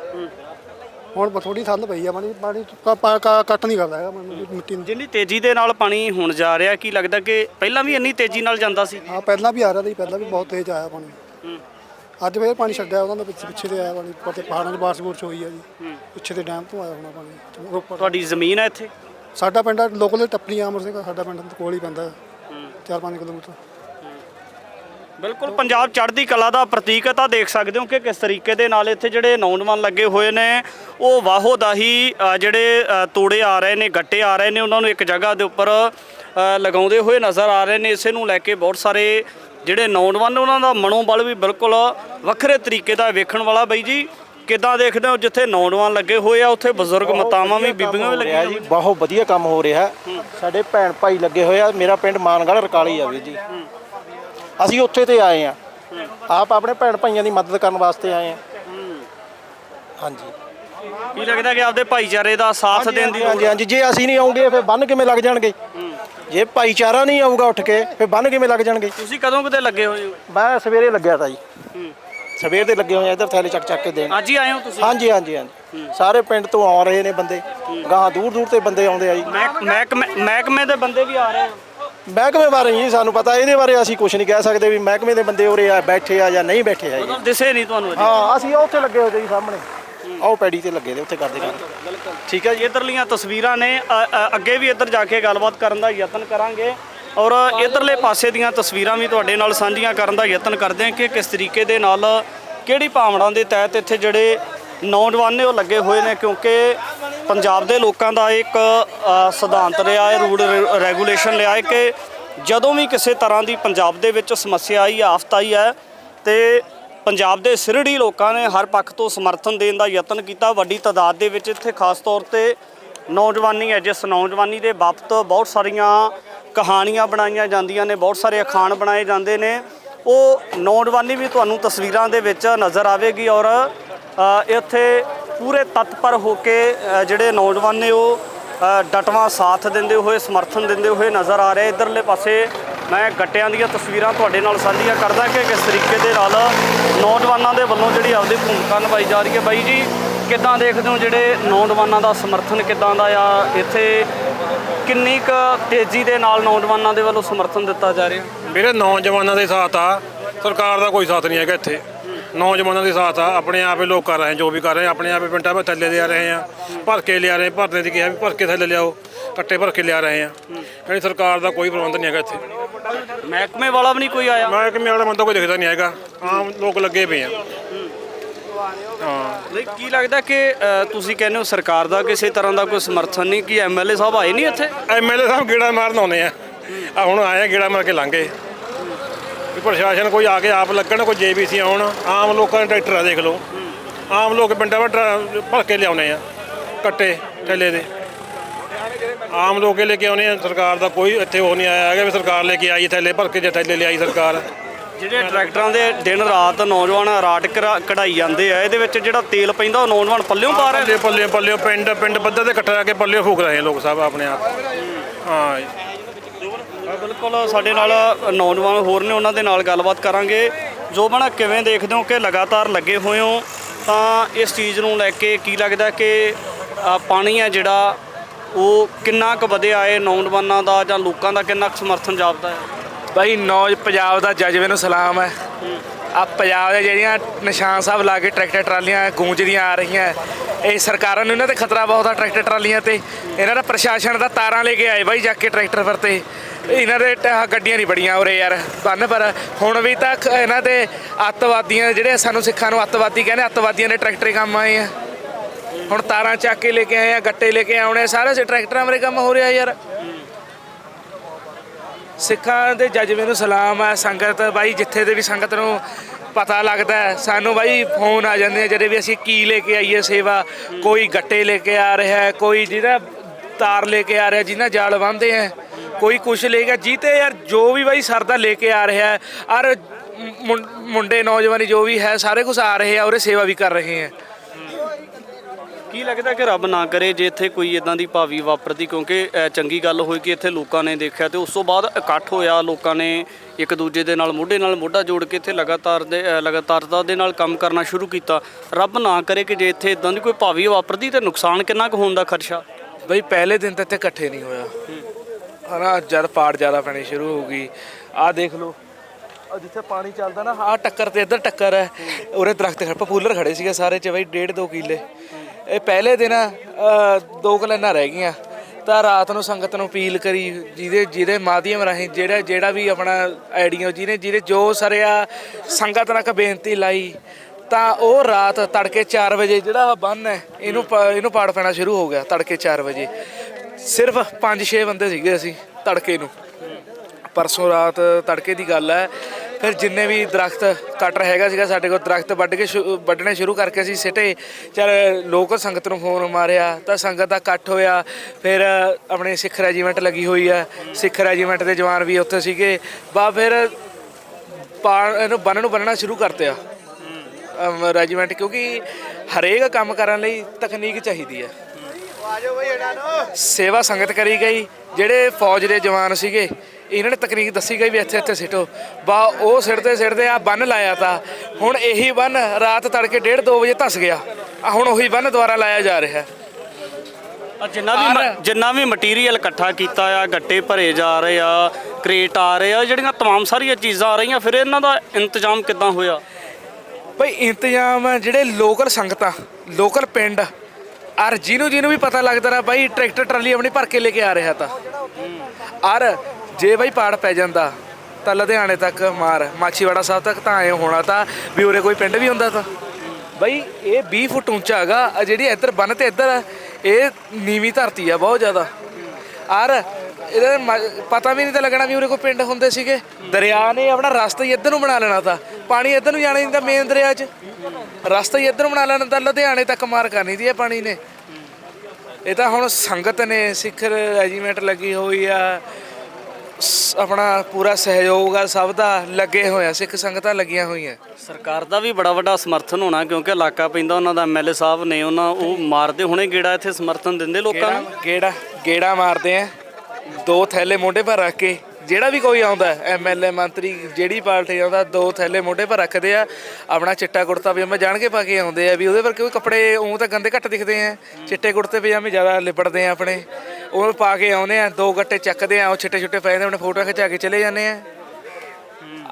ਹੁਣ ਥੋੜੀ ਠੰਡ ਪਈ ਆ ਪਾਣੀ ਪਾਣੀ ਕ- ਪ- ਕ- ਕੱਟ ਨਹੀਂ ਕਰਦਾ ਹੈਗਾ ਮਿੱਟੀ ਨੂੰ। ਜਿੰਨੀ ਤੇਜ਼ੀ ਦੇ ਨਾਲ ਪਾਣੀ ਹੁਣ ਜਾ ਰਿਹਾ ਕੀ ਲੱਗਦਾ ਕਿ ਪਹਿਲਾਂ ਵੀ ਇੰਨੀ ਤੇਜ਼ੀ ਨਾਲ ਜਾਂਦਾ ਸੀ? ਹਾਂ ਪਹਿਲਾਂ ਵੀ ਆ ਰਿਹਾ ਸੀ ਪਹਿਲਾਂ ਵੀ ਬਹੁਤ ਤੇਜ਼ ਆਇਆ ਪਾਣੀ। ਅੱਜ ਫੇਰ ਪਾਣੀ ਛੱਡਿਆ ਉਹਨਾਂ ਦੇ ਪਿੱਛੇ ਪਿੱਛੇ ਦੇ ਆਇਆ ਪਾਣੀ ਪਤੇ ਪਹਾੜਾਂ 'ਚ ਬਾਰਿਸ਼ ਬੁਰਸ਼ ਹੋਈ ਆ ਜੀ। ਪਿੱਛੇ ਦੇ ਡੈਮ ਤੋਂ ਆਇਆ ਹੋਣਾ ਪਾਣੀ। ਰੋਪੜ ਤੁਹਾਡੀ ਜ਼ਮੀਨ ਹੈ ਇੱਥੇ? ਸਾਡਾ ਪਿੰਡ ਲੋਕਲ ਟੱਪਣੀ ਆਮਰ ਸਿੰਘ ਸਾਡਾ ਪਿੰਡ ਕੋਲ ਹੀ ਪੈਂਦਾ। 4-5 ਕਿਲੋਮੀਟਰ। ਬਿਲਕੁਲ ਪੰਜਾਬ ਚੜ੍ਹਦੀ ਕਲਾ ਦਾ ਪ੍ਰਤੀਕ ਹੈ ਤਾਂ ਦੇਖ ਸਕਦੇ ਹੋ ਕਿ ਕਿਸ ਤਰੀਕੇ ਦੇ ਨਾਲ ਇੱਥੇ ਜਿਹੜੇ ਨੌਜਵਾਨ ਲੱਗੇ ਹੋਏ ਨੇ ਉਹ ਵਾਹੋ ਦਾਹੀ ਜਿਹੜੇ ਤੋੜੇ ਆ ਰਹੇ ਨੇ ਗੱਟੇ ਆ ਰਹੇ ਨੇ ਉਹਨਾਂ ਨੂੰ ਇੱਕ ਜਗ੍ਹਾ ਦੇ ਉੱਪਰ ਲਗਾਉਂਦੇ ਹੋਏ ਨਜ਼ਰ ਆ ਰਹੇ ਨੇ। ਇਸੇ ਨੂੰ ਲੈ ਕੇ ਬਹੁਤ ਸਾਰੇ ਜਿਹੜੇ ਨੌਜਵਾਨ ਨੇ ਉਹਨਾਂ ਦਾ ਮਨੋਬਲ ਵੀ ਬਿਲਕੁਲ ਵੱਖਰੇ ਤਰੀਕੇ ਦਾ ਵੇਖਣ ਵਾਲਾ। ਬਈ ਜੀ ਕਿੱਦਾਂ ਦੇਖਦੇ ਹੋ ਜਿੱਥੇ ਨੌਜਵਾਨ ਲੱਗੇ ਹੋਏ ਆ ਉੱਥੇ ਬਜ਼ੁਰਗ ਮਾਤਾਵਾਂ ਵੀ ਬੀਬੀਆਂ ਵੀ ਲੱਗੀਆਂ ਜੀ। ਬਹੁਤ ਵਧੀਆ ਕੰਮ ਹੋ ਰਿਹਾ। ਸਾਡੇ ਭੈਣ ਭਾਈ ਲੱਗੇ ਹੋਏ ਆ ਮੇਰਾ ਪਿੰਡ ਮਾਨਗੜ੍ਹ ਰਕਾਲੀ ਆ ਵੀਰ ਜੀ। ਅਸੀਂ ਉੱਥੇ ਤੇ ਆਏ ਆ ਆਪ ਆਪਣੇ ਭੈਣ ਭਾਈਆਂ ਦੀ ਮਦਦ ਕਰਨ ਵਾਸਤੇ ਆਏ ਆ ਹਾਂਜੀ। ਕੀ ਲੱਗਦਾ ਕਿ ਆਪਦੇ ਭਾਈਚਾਰੇ ਦਾ ਸਾਥ ਦੇਣ ਦੀ ਹਾਂਜੀ ਹਾਂਜੀ। ਜੇ ਅਸੀਂ ਨਹੀਂ ਆਉਂਗੇ ਫਿਰ ਬੰਨ ਕਿਵੇਂ ਲੱਗ ਜਾਣਗੇ? ਜੇ ਭਾਈਚਾਰਾ ਨਹੀਂ ਆਊਗਾ ਉੱਠ ਕੇ ਫਿਰ ਬੰਨ ਕਿਵੇਂ ਲੱਗ ਜਾਣਗੇ? ਤੁਸੀਂ ਕਦੋਂ ਕਿਤੇ ਲੱਗੇ ਹੋਏ ਹੋ? ਮੈਂ ਸਵੇਰੇ ਲੱਗਿਆ ਤਾ ਜੀ। ਸਵੇਰ ਦੇ ਲੱਗੇ ਹੋਏ ਆ ਇੱਧਰ ਥੈਲੇ ਚੱਕ ਚੱਕ ਕੇ ਦੇਣ। ਅੱਜ ਹੀ ਆਏ ਹੋ ਤੁਸੀਂ? ਹਾਂਜੀ ਹਾਂਜੀ ਹਾਂਜੀ। ਸਾਰੇ ਪਿੰਡ ਤੋਂ ਆ ਰਹੇ ਨੇ ਬੰਦੇ। ਗਾਂ ਦੂਰ ਦੂਰ ਤੇ ਬੰਦੇ ਆਉਂਦੇ ਆ ਜੀ। ਮਹਿਕ- ਮਹਿਕਮੇ ਮਹਿਕਮੇ ਦੇ ਬੰਦੇ ਵੀ ਆ ਰਹੇ ਆ ਮਹਿਕਮੇ ਬਾਰੇ ਨਹੀਂ ਸਾਨੂੰ ਪਤਾ ਇਹਦੇ ਬਾਰੇ ਅਸੀਂ ਕੁਝ ਨਹੀਂ ਕਹਿ ਸਕਦੇ ਵੀ ਮਹਿਕਮੇ ਦੇ ਬੰਦੇ ਉਰੇ ਆ ਬੈਠੇ ਆ ਜਾਂ ਨਹੀਂ ਬੈਠੇ ਆ ਜੀ ਮਤਲਬ ਦਿਸੇ ਨਹੀਂ ਤੁਹਾਨੂੰ ਅਜੇ? ਹਾਂ ਅਸੀਂ ਉੱਥੇ ਲੱਗੇ ਹੋਏ ਜੀ ਸਾਹਮਣੇ। ਆਓ ਪੈੜੀ ਤੇ ਲੱਗੇ ਦੇ ਉੱਥੇ ਕਰਦੇ ਕੰਮ। ਠੀਕ ਹੈ ਜੀ? ਇਧਰਲੀਆਂ ਤਸਵੀਰਾਂ ਨੇ। ਅ- ਅ- ਅੱਗੇ ਵੀ ਇੱਧਰ ਜਾ ਕੇ ਗੱਲਬਾਤ ਕਰਨ ਦਾ ਯਤਨ ਕਰਾਂਗੇ ਔਰ ਇਧਰਲੇ ਪਾਸੇ ਦੀਆਂ ਤਸਵੀਰਾਂ ਵੀ ਤੁਹਾਡੇ ਨਾਲ ਸਾਂਝੀਆਂ ਕਰਨ ਦਾ ਯਤਨ ਕਰਦੇ ਹਾਂ ਕਿ ਕਿਸ ਤਰੀਕੇ ਦੇ ਨਾਲ ਕਿਹੜੀ ਭਾਵਨਾ ਦੇ ਤਹਿਤ ਇੱਥੇ ਜਿਹੜੇ ਨੌਜਵਾਨ ਨੇ ਉਹ ਲੱਗੇ ਹੋਏ ਨੇ ਕਿਉਂਕਿ ਪੰਜਾਬ ਦੇ ਲੋਕਾਂ ਦਾ ਇੱਕ ਸਿਧਾਂਤ ਰਿਹਾ ਹੈ ਰੂਲ ਰੇ- ਰੈਗੂਲੇਸ਼ਨ ਲਿਆ ਹੈ ਕਿ ਜਦੋਂ ਵੀ ਕਿਸੇ ਤਰ੍ਹਾਂ ਦੀ ਪੰਜਾਬ ਦੇ ਵਿੱਚ ਸਮੱਸਿਆ ਆਈ, ਆਫਤ ਆਈ ਹੈ ਤੇ ਪੰਜਾਬ ਦੇ ਸਿਰੜੀ ਲੋਕਾਂ ਨੇ ਹਰ ਪੱਖ ਤੋਂ ਸਮਰਥਨ ਦੇਣ ਦਾ ਯਤਨ ਕੀਤਾ। ਵੱਡੀ ਤਾਦਾਦ ਦੇ ਵਿੱਚ ਇੱਥੇ ਖਾਸ ਤੌਰ ਤੇ ਨੌਜਵਾਨੀ ਹੈ, ਜਿਸ ਨੌਜਵਾਨੀ ਦੇ ਬਾਬਤ ਬਹੁਤ ਸਾਰੀਆਂ ਕਹਾਣੀਆਂ ਬਣਾਈਆਂ ਜਾਂਦੀਆਂ ਨੇ, ਬਹੁਤ ਸਾਰੇ ਅਖਾਣ ਬਣਾਏ ਜਾਂਦੇ ਨੇ। ਉਹ ਨੌਜਵਾਨੀ ਵੀ ਤੁਹਾਨੂੰ ਤਸਵੀਰਾਂ ਦੇ ਵਿੱਚ ਨਜ਼ਰ ਆਵੇਗੀ ਔਰ ਇੱਥੇ ਪੂਰੇ ਤਤਪਰ ਹੋ ਕੇ ਜਿਹੜੇ ਨੌਜਵਾਨ ਨੇ ਉਹ ਅ, ਸਾਥ ਦਿੰਦੇ ਹੋਏ ਸਮਰਥਨ ਦਿੰਦੇ ਹੋਏ ਨਜ਼ਰ ਆ ਰਹੇ। ਇਧਰਲੇ ਪਾਸੇ ਮੈਂ ਗੱਟਿਆਂ ਦੀਆਂ ਤਸਵੀਰਾਂ ਤੁਹਾਡੇ ਨਾਲ ਸਾਂਝੀਆਂ ਕਰਦਾ ਕਿ ਕਿਸ ਤਰੀਕੇ ਦੇ ਨਾਲ ਨੌਜਵਾਨਾਂ ਦੇ ਵੱਲੋਂ ਜਿਹੜੀ ਆਪਦੀ ਭੂਮਿਕਾ ਨਿਭਾਈ ਜਾ ਰਹੀ ਹੈ। ਬਾਈ ਜੀ ਕਿੱਦਾਂ ਦੇਖਦੇ ਹੋ ਜਿਹੜੇ ਨੌਜਵਾਨਾਂ ਦਾ ਸਮਰਥਨ ਕਿੱਦਾਂ ਦਾ ਆ? ਇੱਥੇ ਕਿੰਨੀ ਕੁ ਤੇਜ਼ੀ ਦੇ ਨਾਲ ਨੌਜਵਾਨਾਂ ਦੇ ਵੱਲੋਂ ਸਮਰਥਨ ਦਿੱਤਾ ਜਾ ਰਿਹਾ? ਮੇਰੇ ਨੌਜਵਾਨਾਂ ਦੇ ਸਾਥ ਆ। ਸਰਕਾਰ ਦਾ ਕੋਈ ਸਾਥ ਨਹੀਂ ਹੈਗਾ ਇੱਥੇ। ਨੌਜਵਾਨਾਂ ਦੇ ਸਾਥ ਆ ਆਪਣੇ ਆਪੇ ਲੋਕ ਕਰ ਰਹੇ ਜੋ ਵੀ ਕਰ ਰਹੇ ਆਪਣੇ ਆਪੇ ਪਿੰਡਾਂ ਵਿੱਚ ਥੱਲੇ ਲਿਆ ਰਹੇ ਆ ਭਰ ਕੇ ਲਿਆ ਰਹੇ ਭਰਨੇ ਦੀ ਕਿਹਾ ਵੀ ਭਰ ਕੇ ਥੱਲੇ ਲਿਆਓ ਕੱਟੇ ਭਰ ਕੇ ਲਿਆ ਰਹੇ ਆ। ਯਾਨੀ ਸਰਕਾਰ ਦਾ ਕੋਈ ਪ੍ਰਬੰਧ ਨਹੀਂ ਹੈਗਾ ਇੱਥੇ। ਮਹਿਕਮੇ ਵਾਲਾ ਵੀ ਨਹੀਂ ਕੋਈ ਆਇਆ? ਮੈਂ ਕਿ ਮੇਰਾ ਬੰਦਾ ਕੋਈ ਦਿਖਦਾ ਨਹੀਂ ਹੈਗਾ ਆਮ ਲੋਕ ਲੱਗੇ ਪਏ ਆ। ਹਾਂ। ਕੀ ਲੱਗਦਾ ਕਿ ਤੁਸੀਂ ਕਹਿੰਦੇ ਹੋ ਸਰਕਾਰ ਦਾ ਕਿਸੇ ਤਰ੍ਹਾਂ ਦਾ ਕੋਈ ਸਮਰਥਨ ਨਹੀਂ ਕਿ ਐਮਐਲਏ ਸਾਹਿਬ ਆਏ ਨਹੀਂ ਇੱਥੇ? ਐਮਐਲਏ ਸਾਹਿਬ ਗੇੜਾ ਮਾਰਨ ਆਉਂਦੇ ਆ। ਆ ਹੁਣ ਆਏ ਆ ਗੇੜਾ ਮਾਰ ਕੇ ਲੰਘੇ ਵੀ ਪ੍ਰਸ਼ਾਸਨ ਕੋਈ ਆ ਕੇ ਆਪ ਲੱਗਣ ਕੋਈ ਜੇਬੀਸੀ ਆਉਣ ਆਮ ਲੋਕਾਂ ਦੇ ਟਰੈਕਟਰ ਆ ਦੇਖ ਲਓ। ਆਮ ਲੋਕ ਪਿੰਡਾਂ ਵਿੱਚ ਭਰ ਕੇ ਲਿਆਉਣੇ ਆ ਕੱਟੇ ਥੱਲੇ ਦੇ। ਆਮ ਲੋਕ ਲੈ ਕੇ ਆਉਣੇ ਆ ਸਰਕਾਰ ਦਾ ਕੋਈ ਇੱਥੇ ਉਹ ਨਹੀਂ ਆਇਆ ਹੈਗਾ ਵੀ ਸਰਕਾਰ ਲੈ ਕੇ ਆਈ ਥੱਲੇ ਭਰ ਕੇ ਜੇ ਥੱਲੇ ਲਿਆਈ ਸਰਕਾਰ। ਜਿਹੜੇ ਟਰੈਕਟਰਾਂ ਦੇ ਦਿਨ ਰਾਤ ਨੌਜਵਾਨ ਰਾਟ ਕਢਾਈ ਜਾਂਦੇ ਆ ਇਹਦੇ ਵਿੱਚ ਜਿਹੜਾ ਤੇਲ ਪੈਂਦਾ ਉਹ ਨੌਜਵਾਨ ਪੱਲਿਓਂ ਪਾ ਰਹੇ ਪੱਲੇ ਪੱਲੇ ਪਿੰਡ ਪਿੰਡ ਪੱਧਰ ਤੇ ਇਕੱਠਾ ਕੇ ਪੱਲੇ ਫੂਕ ਰਹੇ ਲੋਕ ਸਭ ਆਪਣੇ ਆਪ। ਹਾਂ। ਬਿਲਕੁਲ ਸਾਡੇ ਨਾਲ ਨੌਜਵਾਨ ਹੋਰ ਨੇ ਉਹਨਾਂ ਦੇ ਨਾਲ ਗੱਲਬਾਤ ਕਰਾਂਗੇ। ਜੋ ਬਣਾ ਕਿਵੇਂ ਦੇਖਦੇ ਹੋ ਕਿ ਲਗਾਤਾਰ ਲੱਗੇ ਹੋਏ ਹੋ ਤਾਂ ਇਸ ਚੀਜ਼ ਨੂੰ ਲੈ ਕੇ ਕੀ ਲੱਗਦਾ ਕਿ ਪਾਣੀ ਹੈ ਜਿਹੜਾ ਉਹ ਕਿੰਨਾ ਕੁ ਵਧਿਆ ਹੈ ਨੌਜਵਾਨਾਂ ਦਾ ਜਾਂ ਲੋਕਾਂ ਦਾ ਕਿੰਨਾ ਕੁ ਸਮਰਥਨ ਜਾਪਦਾ ਹੈ? ਬਾਈ ਨੌਜ ਪੰਜਾਬ ਦਾ ਜਜ਼ਬੇ ਨੂੰ ਸਲਾਮ ਹੈ। ਆ ਪੰਜਾਬ ਦੇ ਜਿਹੜੀਆਂ ਨਿਸ਼ਾਨ ਸਾਹਿਬ ਲਾ ਕੇ ਟਰੈਕਟਰ ਟਰਾਲੀਆਂ ਗੂੰਜਦੀਆਂ ਆ ਰਹੀਆਂ ਇਹ ਸਰਕਾਰਾਂ ਨੂੰ ਇਹਨਾਂ ਤੇ ਖਤਰਾ ਬਹੁਤ ਆ ਟਰੈਕਟਰ ਟਰਾਲੀਆਂ ਤੇ। ਇਹਨਾਂ ਦਾ ਪ੍ਰਸ਼ਾਸਨ ਦਾ ਤਾਰਾਂ ਲੈ ਕੇ ਆਏ ਬਾਈ, ਜਾ ਕੇ ਟਰੈਕਟਰ ਪਰ ਤੇ। ਇਹਨਾਂ ਦੇ ਟ- ਗੱਡੀਆਂ ਨਹੀਂ ਬੜੀਆਂ ਉਰੇ ਯਾਰ। ਬੰਨ ਪਰ ਹੁਣ ਵੀ ਤੱਕ ਇਹਨਾਂ ਦੇ ਅੱਤਵਾਦੀਆਂ ਜਿਹੜੇ ਸਾਨੂੰ ਸਿੱਖਾਂ ਨੂੰ ਅੱਤਵਾਦੀ ਕਹਿੰਦੇ, ਅੱਤਵਾਦੀਆਂ ਦੇ ਟਰੈਕਟਰ ਕੰਮ ਆਏ ਆ। ਹੁਣ ਤਾਰਾਂ ਚੱਕ ਕੇ ਲੈ ਕੇ ਆਏ ਆ, ਗੱਟੇ ਲੈ ਕੇ ਆਉਣੇ ਆ, ਸਾਰੇ ਸੇ ਟਰੈਕਟਰਾਂ ਮਰੇ ਕੰਮ ਹੋ ਰਿਹਾ ਯਾਰ। ਸਿੱਖਾਂ ਦੇ ਜਜ਼ਬੇ ਨੂੰ ਸਲਾਮ ਆ, ਸੰਗਤ ਬਾਈ, ਜਿੱਥੇ ਦੇ ਵੀ ਸੰਗਤ ਨੂੰ ਪਤਾ ਲੱਗਦਾ ਹੈ, ਸਾਨੂੰ ਬਾਈ ਫੋਨ ਆ ਜਾਂਦੇ ਆ ਜਿਹੜੇ ਵੀ ਅਸੀਂ ਕੀ ਲੈ ਕੇ ਆਈਏ ਸੇਵਾ ਕੋਈ ਗੱਟੇ ਲੈ ਕੇ ਆ ਰਿਹਾ ਹੈ ਕੋਈ ਜਿਹਦਾ ਤਾਰ ਲੈ ਕੇ ਆ ਰਿਹਾ ਜਿਹਨਾਂ ਜਾਲ ਬੰਨ੍ਹਦੇ ਹੈ ਕੋਈ ਕੁਛ ਲੈ ਗਿਆ ਜੀਤੇ ਯਾਰ ਜੋ ਵੀ ਬਾਈ ਸਰਦਾ ਲੈ ਕੇ ਆ ਰਿਹਾ ਹੈ ਔਰ ਮੁੰ- ਮੁੰਡੇ ਨੌਜਵਾਨੀ ਜੋ ਵੀ ਹੈ ਸਾਰੇ ਕੁਝ ਆ ਰਹੇ ਆ ਔਰ ਸੇਵਾ ਵੀ ਕਰ ਰਹੇ ਹੈ ਕੀ ਲੱਗਦਾ ਕਿ ਰੱਬ ਨਾ ਕਰੇ ਜੇ ਇੱਥੇ ਕੋਈ ਇਦਾਂ ਦੀ ਭਾਵੀ ਵਾਪਰਦੀ? ਕਿਉਂਕਿ ਅ, ਚੰਗੀ ਗੱਲ ਹੋਈ ਕਿ ਇੱਥੇ ਲੋਕਾਂ ਨੇ ਦੇਖਿਆ ਤੇ ਉਸ ਤੋਂ ਬਾਅਦ ਇਕੱਠ ਹੋਇਆ ਲੋਕਾਂ ਨੇ ਇੱਕ ਦੂਜੇ ਦੇ ਨਾਲ ਮੋਢੇ ਨਾਲ ਮੋਢਾ ਜੋੜ ਕੇ ਇੱਥੇ ਲਗਾਤਾਰ ਦੇ ਲਗਾਤਾਰਤਾ ਦੇ ਨਾਲ ਕੰਮ ਕਰਨਾ ਸ਼ੁਰੂ ਕੀਤਾ। ਰੱਬ ਨਾ ਕਰੇ ਕਿ ਜੇ ਇੱਥੇ ਇਦਾਂ ਦੀ ਕੋਈ ਭਾਵੀ ਵਾਪਰਦੀ ਤੇ ਨੁਕਸਾਨ ਕਿੰਨਾ ਕੁ ਹੋਣ ਦਾ ਖਦਸ਼ਾ? ਬਈ ਪਹਿਲੇ ਦਿਨ ਤਾਂ ਇੱਥੇ ਇਕੱਠੇ ਨਹੀਂ ਹੋਇਆ। ਹਨਾ, ਜਦ ਪਾੜ ਜ਼ਿਆਦਾ ਪੈਣੀ ਸ਼ੁਰੂ ਹੋ ਗਈ। ਆਹ ਦੇਖ ਲਓ। ਆਹ ਜਿੱਥੇ ਪਾਣੀ ਚੱਲਦਾ ਨਾ, ਆਹ ਟੱਕਰ ਤੇ ਇੱਧਰ ਟੱਕਰ ਹੈ। ਉਰੇ ਦਰਖਤ ਖੜਪਾ ਪਪੂਲਰ ਖੜੇ ਸੀਗੇ ਸਾਰੇ ਚ ਬਈ, ਡੇਢ ਦੋ ਕਿੱਲੇ। ਇਹ ਪਹਿਲੇ ਦਿਨ ਦੋ ਕਲੈਨਾਂ ਰਹਿ ਗਈਆਂ। ਤਾਂ ਰਾਤ ਨੂੰ ਸੰਗਤ ਨੂੰ ਅਪੀਲ ਕਰੀ ਜਿਹਦੇ ਜਿਹਦੇ ਮਾਧਿਅਮ ਰਾਹੀਂ ਜਿਹੜਾ ਜਿਹੜਾ ਵੀ ਆਪਣਾ ਆਈਡੀਆ ਜਿਹਨੇ ਜਿਹਦੇ ਜੋ ਸਰਿਆ ਸੰਗਤ ਤੱਕ ਬੇਨਤੀ ਲਾਈ, ਤਾਂ ਉਹ ਰਾਤ ਤੜਕੇ 4 ਵਜੇ ਜਿਹੜਾ ਬੰਨ ਹੈ, ਇਹਨੂੰ ਪ- ਇਹਨੂੰ ਪਾੜ ਪੈਣਾ ਸ਼ੁਰੂ ਹੋ ਗਿਆ ਤੜਕੇ 4 ਵਜੇ। ਸਿਰਫ 5-6 ਬੰਦੇ ਸੀਗੇ ਅਸੀਂ ਤੜਕੇ ਨੂੰ। ਪਰਸੋਂ ਰਾਤ ਤੜਕੇ ਦੀ ਗੱਲ ਹੈ ਫਿਰ ਜਿੰਨੇ ਵੀ ਦਰਖਤ ਕੱਟ ਹੈਗਾ ਸੀਗਾ ਸਾਡੇ ਕੋਲ ਦਰਖਤ ਵੱਢ ਕੇ ਵੱਢਣੇ ਸ਼ੁਰੂ ਕਰਕੇ ਅਸੀਂ ਸਿੱਟੇ। ਚਲ ਲੋਕਲ ਸੰਗਤ ਨੂੰ ਫੋਨ ਮਾਰਿਆ ਤਾਂ ਸੰਗਤ ਦਾ ਇਕੱਠ ਹੋਇਆ। ਫਿਰ ਆਪਣੇ ਸਿੱਖ ਰੈਜੀਮੈਂਟ ਲੱਗੀ ਹੋਈ ਹੈ ਸਿੱਖ ਰੈਜੀਮੈਂਟ ਦੇ ਜਵਾਨ ਵੀ ਉੱਥੇ ਸੀਗੇ। ਬਾ ਫਿਰ ਪਾ ਇਹਨੂੰ ਬੰਨ ਨੂੰ ਬੰਨਣਾ ਸ਼ੁਰੂ ਕਰਤੇ ਆ। ਰੈਜੀਮੈਂਟ ਕਿਉਂਕਿ ਹਰੇਕ ਕੰਮ ਕਰਨ ਲਈ ਤਕਨੀਕ ਚਾਹੀਦੀ ਹੈ। ਸੇਵਾ ਸੰਗਤ ਕਰੀ ਗਈ। ਜਿਹੜੇ ਫੌਜ ਦੇ ਜਵਾਨ ਸੀਗੇ ਇਹਨਾਂ ਨੇ ਤਕਨੀਕ ਦੱਸੀ ਗਈ ਵੀ ਇੱਥੇ ਇੱਥੇ ਸਿੱਟੋ ਬਾ ਉਹ ਸਿੱਟਦੇ ਸਿੱਟਦੇ ਆ ਬੰਨ ਲਾਇਆ ਤਾਂ ਹੁਣ ਇਹੀ ਬੰਨ ਰਾਤ ਤੜਕੇ 1:30 2 ਵਜੇ ਧਸ ਗਿਆ ਆ ਹੁਣ ਉਹੀ ਬੰਨ ਦੁਬਾਰਾ ਲਾਇਆ ਜਾ ਰਿਹਾ ਆ ਜਿੰਨਾ ਵੀ ਮ- ਜਿੰਨਾ ਵੀ ਮਟੀਰੀਅਲ ਇਕੱਠਾ ਕੀਤਾ ਆ ਗੱਟੇ ਭਰੇ ਜਾ ਰਹੇ ਆ ਕ੍ਰੇਟ ਆ ਰਹੇ ਆ ਜਿਹੜੀਆਂ तमाम ਸਾਰੀਆਂ ਚੀਜ਼ਾਂ ਆ ਰਹੀਆਂ ਫਿਰ ਇਹਨਾਂ ਦਾ ਇੰਤਜ਼ਾਮ ਕਿੱਦਾਂ ਹੋਇਆ ਭਈ ਇੰਤਜ਼ਾਮ ਜਿਹੜੇ ਲੋਕਲ ਸੰਗਤਾਂ ਲੋਕਲ ਪਿੰਡ ਔਰ ਜਿਹਨੂੰ ਜਿਹਨੂੰ ਵੀ ਪਤਾ ਲੱਗਦਾ ਨਾ ਬਾਈ ਟਰੈਕਟਰ ਟਰਾਲੀ ਆਪਣੀ ਭਰ ਕੇ ਲੈ ਕੇ ਆ ਰਿਹਾ ਤਾਂ ਔਰ ਜੇ ਬਈ ਪਾੜ ਪੈ ਜਾਂਦਾ ਤਾਂ ਲੁਧਿਆਣੇ ਤੱਕ ਮਾਰ। ਮਾਛੀਵਾੜਾ ਸਾਹਿਬ ਤੱਕ ਤਾਂ ਆਏ ਹੋਣਾ ਤਾਂ ਵੀ ਉਰੇ ਕੋਈ ਪਿੰਡ ਵੀ ਹੁੰਦਾ ਤਾਂ। ਬਾਈ ਇਹ 20 ਫੁੱਟ ਉੱਚਾ ਹੈਗਾ ਆਹ ਜਿਹੜੀ ਇੱਧਰ ਬੰਨ ਤੇ ਇੱਧਰ ਆ, ਇਹ ਨੀਵੀਂ ਧਰਤੀ ਆ ਬਹੁਤ ਜ਼ਿਆਦਾ। ਔਰ ਇਹਦਾ ਮ- ਪਤਾ ਵੀ ਨਹੀਂ ਤਾਂ ਲੱਗਣਾ ਵੀ ਉਰੇ ਕੋਈ ਪਿੰਡ ਹੁੰਦੇ ਸੀਗੇ। ਦਰਿਆ ਨੇ ਆਪਣਾ ਰਸਤਾ ਹੀ ਇੱਧਰ ਨੂੰ ਬਣਾ ਲੈਣਾ ਤਾਂ। ਪਾਣੀ ਇੱਧਰ ਨੂੰ ਜਾਣਾ ਨਹੀਂ ਤਾਂ ਮੇਨ ਦਰਿਆ 'ਚ। ਰਸਤਾ ਹੀ ਇੱਧਰ ਨੂੰ ਬਣਾ ਲੈਣਾ ਤਾਂ ਲੁਧਿਆਣੇ ਤੱਕ ਮਾਰ ਕਰਨੀ ਦੀ ਇਹ ਪਾਣੀ ਨੇ। ਇਹ ਤਾਂ ਹੁਣ ਸੰਗਤ ਨੇ ਸਿੱਖ ਰੈਜੀਮੈਂਟ ਲੱਗੀ ਹੋਈ ਆ। ਸ- ਆਪਣਾ ਪੂਰਾ ਸਹਿਯੋਗ ਆ ਸਭ ਦਾ ਲੱਗੇ ਹੋਏ ਆ ਸਿੱਖ ਸੰਗਤਾਂ ਲੱਗੀਆਂ ਹੋਈਆਂ। ਸਰਕਾਰ ਦਾ ਵੀ ਬੜਾ ਵੱਡਾ ਸਮਰਥਨ ਹੋਣਾ ਕਿਉਂਕਿ ਇਲਾਕਾ ਪੈਂਦਾ ਉਹਨਾਂ ਦਾ ਐਮਐਲਏ ਸਾਹਿਬ ਨੇ ਉਹਨਾਂ ਉਹ ਮਾਰਦੇ ਹੁਣੇ ਗੇੜਾ ਇੱਥੇ ਸਮਰਥਨ ਦਿੰਦੇ ਲੋਕਾਂ ਨੂੰ। ਗੇੜਾ ਗੇੜਾ ਮਾਰਦੇ ਆ। ਦੋ ਥੈਲੇ ਮੋਢੇ 'ਪਰ ਰੱਖ ਕੇ ਜਿਹੜਾ ਵੀ ਕੋਈ ਆਉਂਦਾ ਐਮਐਲਏ ਮੰਤਰੀ, ਜਿਹੜੀ ਪਾਰਟੀ ਆਉਂਦਾ, ਦੋ ਥੈਲੇ ਮੋਢੇ 'ਪਰ ਰੱਖਦੇ ਆ, ਆਪਣਾ ਚਿੱਟਾ ਕੁੜਤਾ ਪਜਾਮਾ ਜਾਣ ਕੇ ਪਾ ਕੇ ਆਉਂਦੇ ਆ, ਵੀ ਉਹਦੇ ਪਰ ਕਿਉਂਕਿ ਕੱਪੜੇ ਉਹ ਤਾਂ ਗੰਦੇ ਘੱਟ ਦਿਖਦੇ ਆ। ਚਿੱਟੇ ਕੁੜਤੇ ਪਜਾਮੇ ਜ਼ਿਆਦਾ ਲਿਪੜਦੇ ਆ ਆਪਣੇ। ਉਹ ਪਾ ਕੇ ਆਉਂਦੇ ਆ, ਦੋ ਗੱਟੇ ਚੱਕਦੇ ਆ, ਉਹ ਛਿੱਟੇ ਛੁੱਟੇ ਪੈ ਜਾਂਦੇ ਆਪਣੇ ਫੋਟੋ ਖਿਚਾ ਕੇ ਚਲੇ ਜਾਂਦੇ ਆ।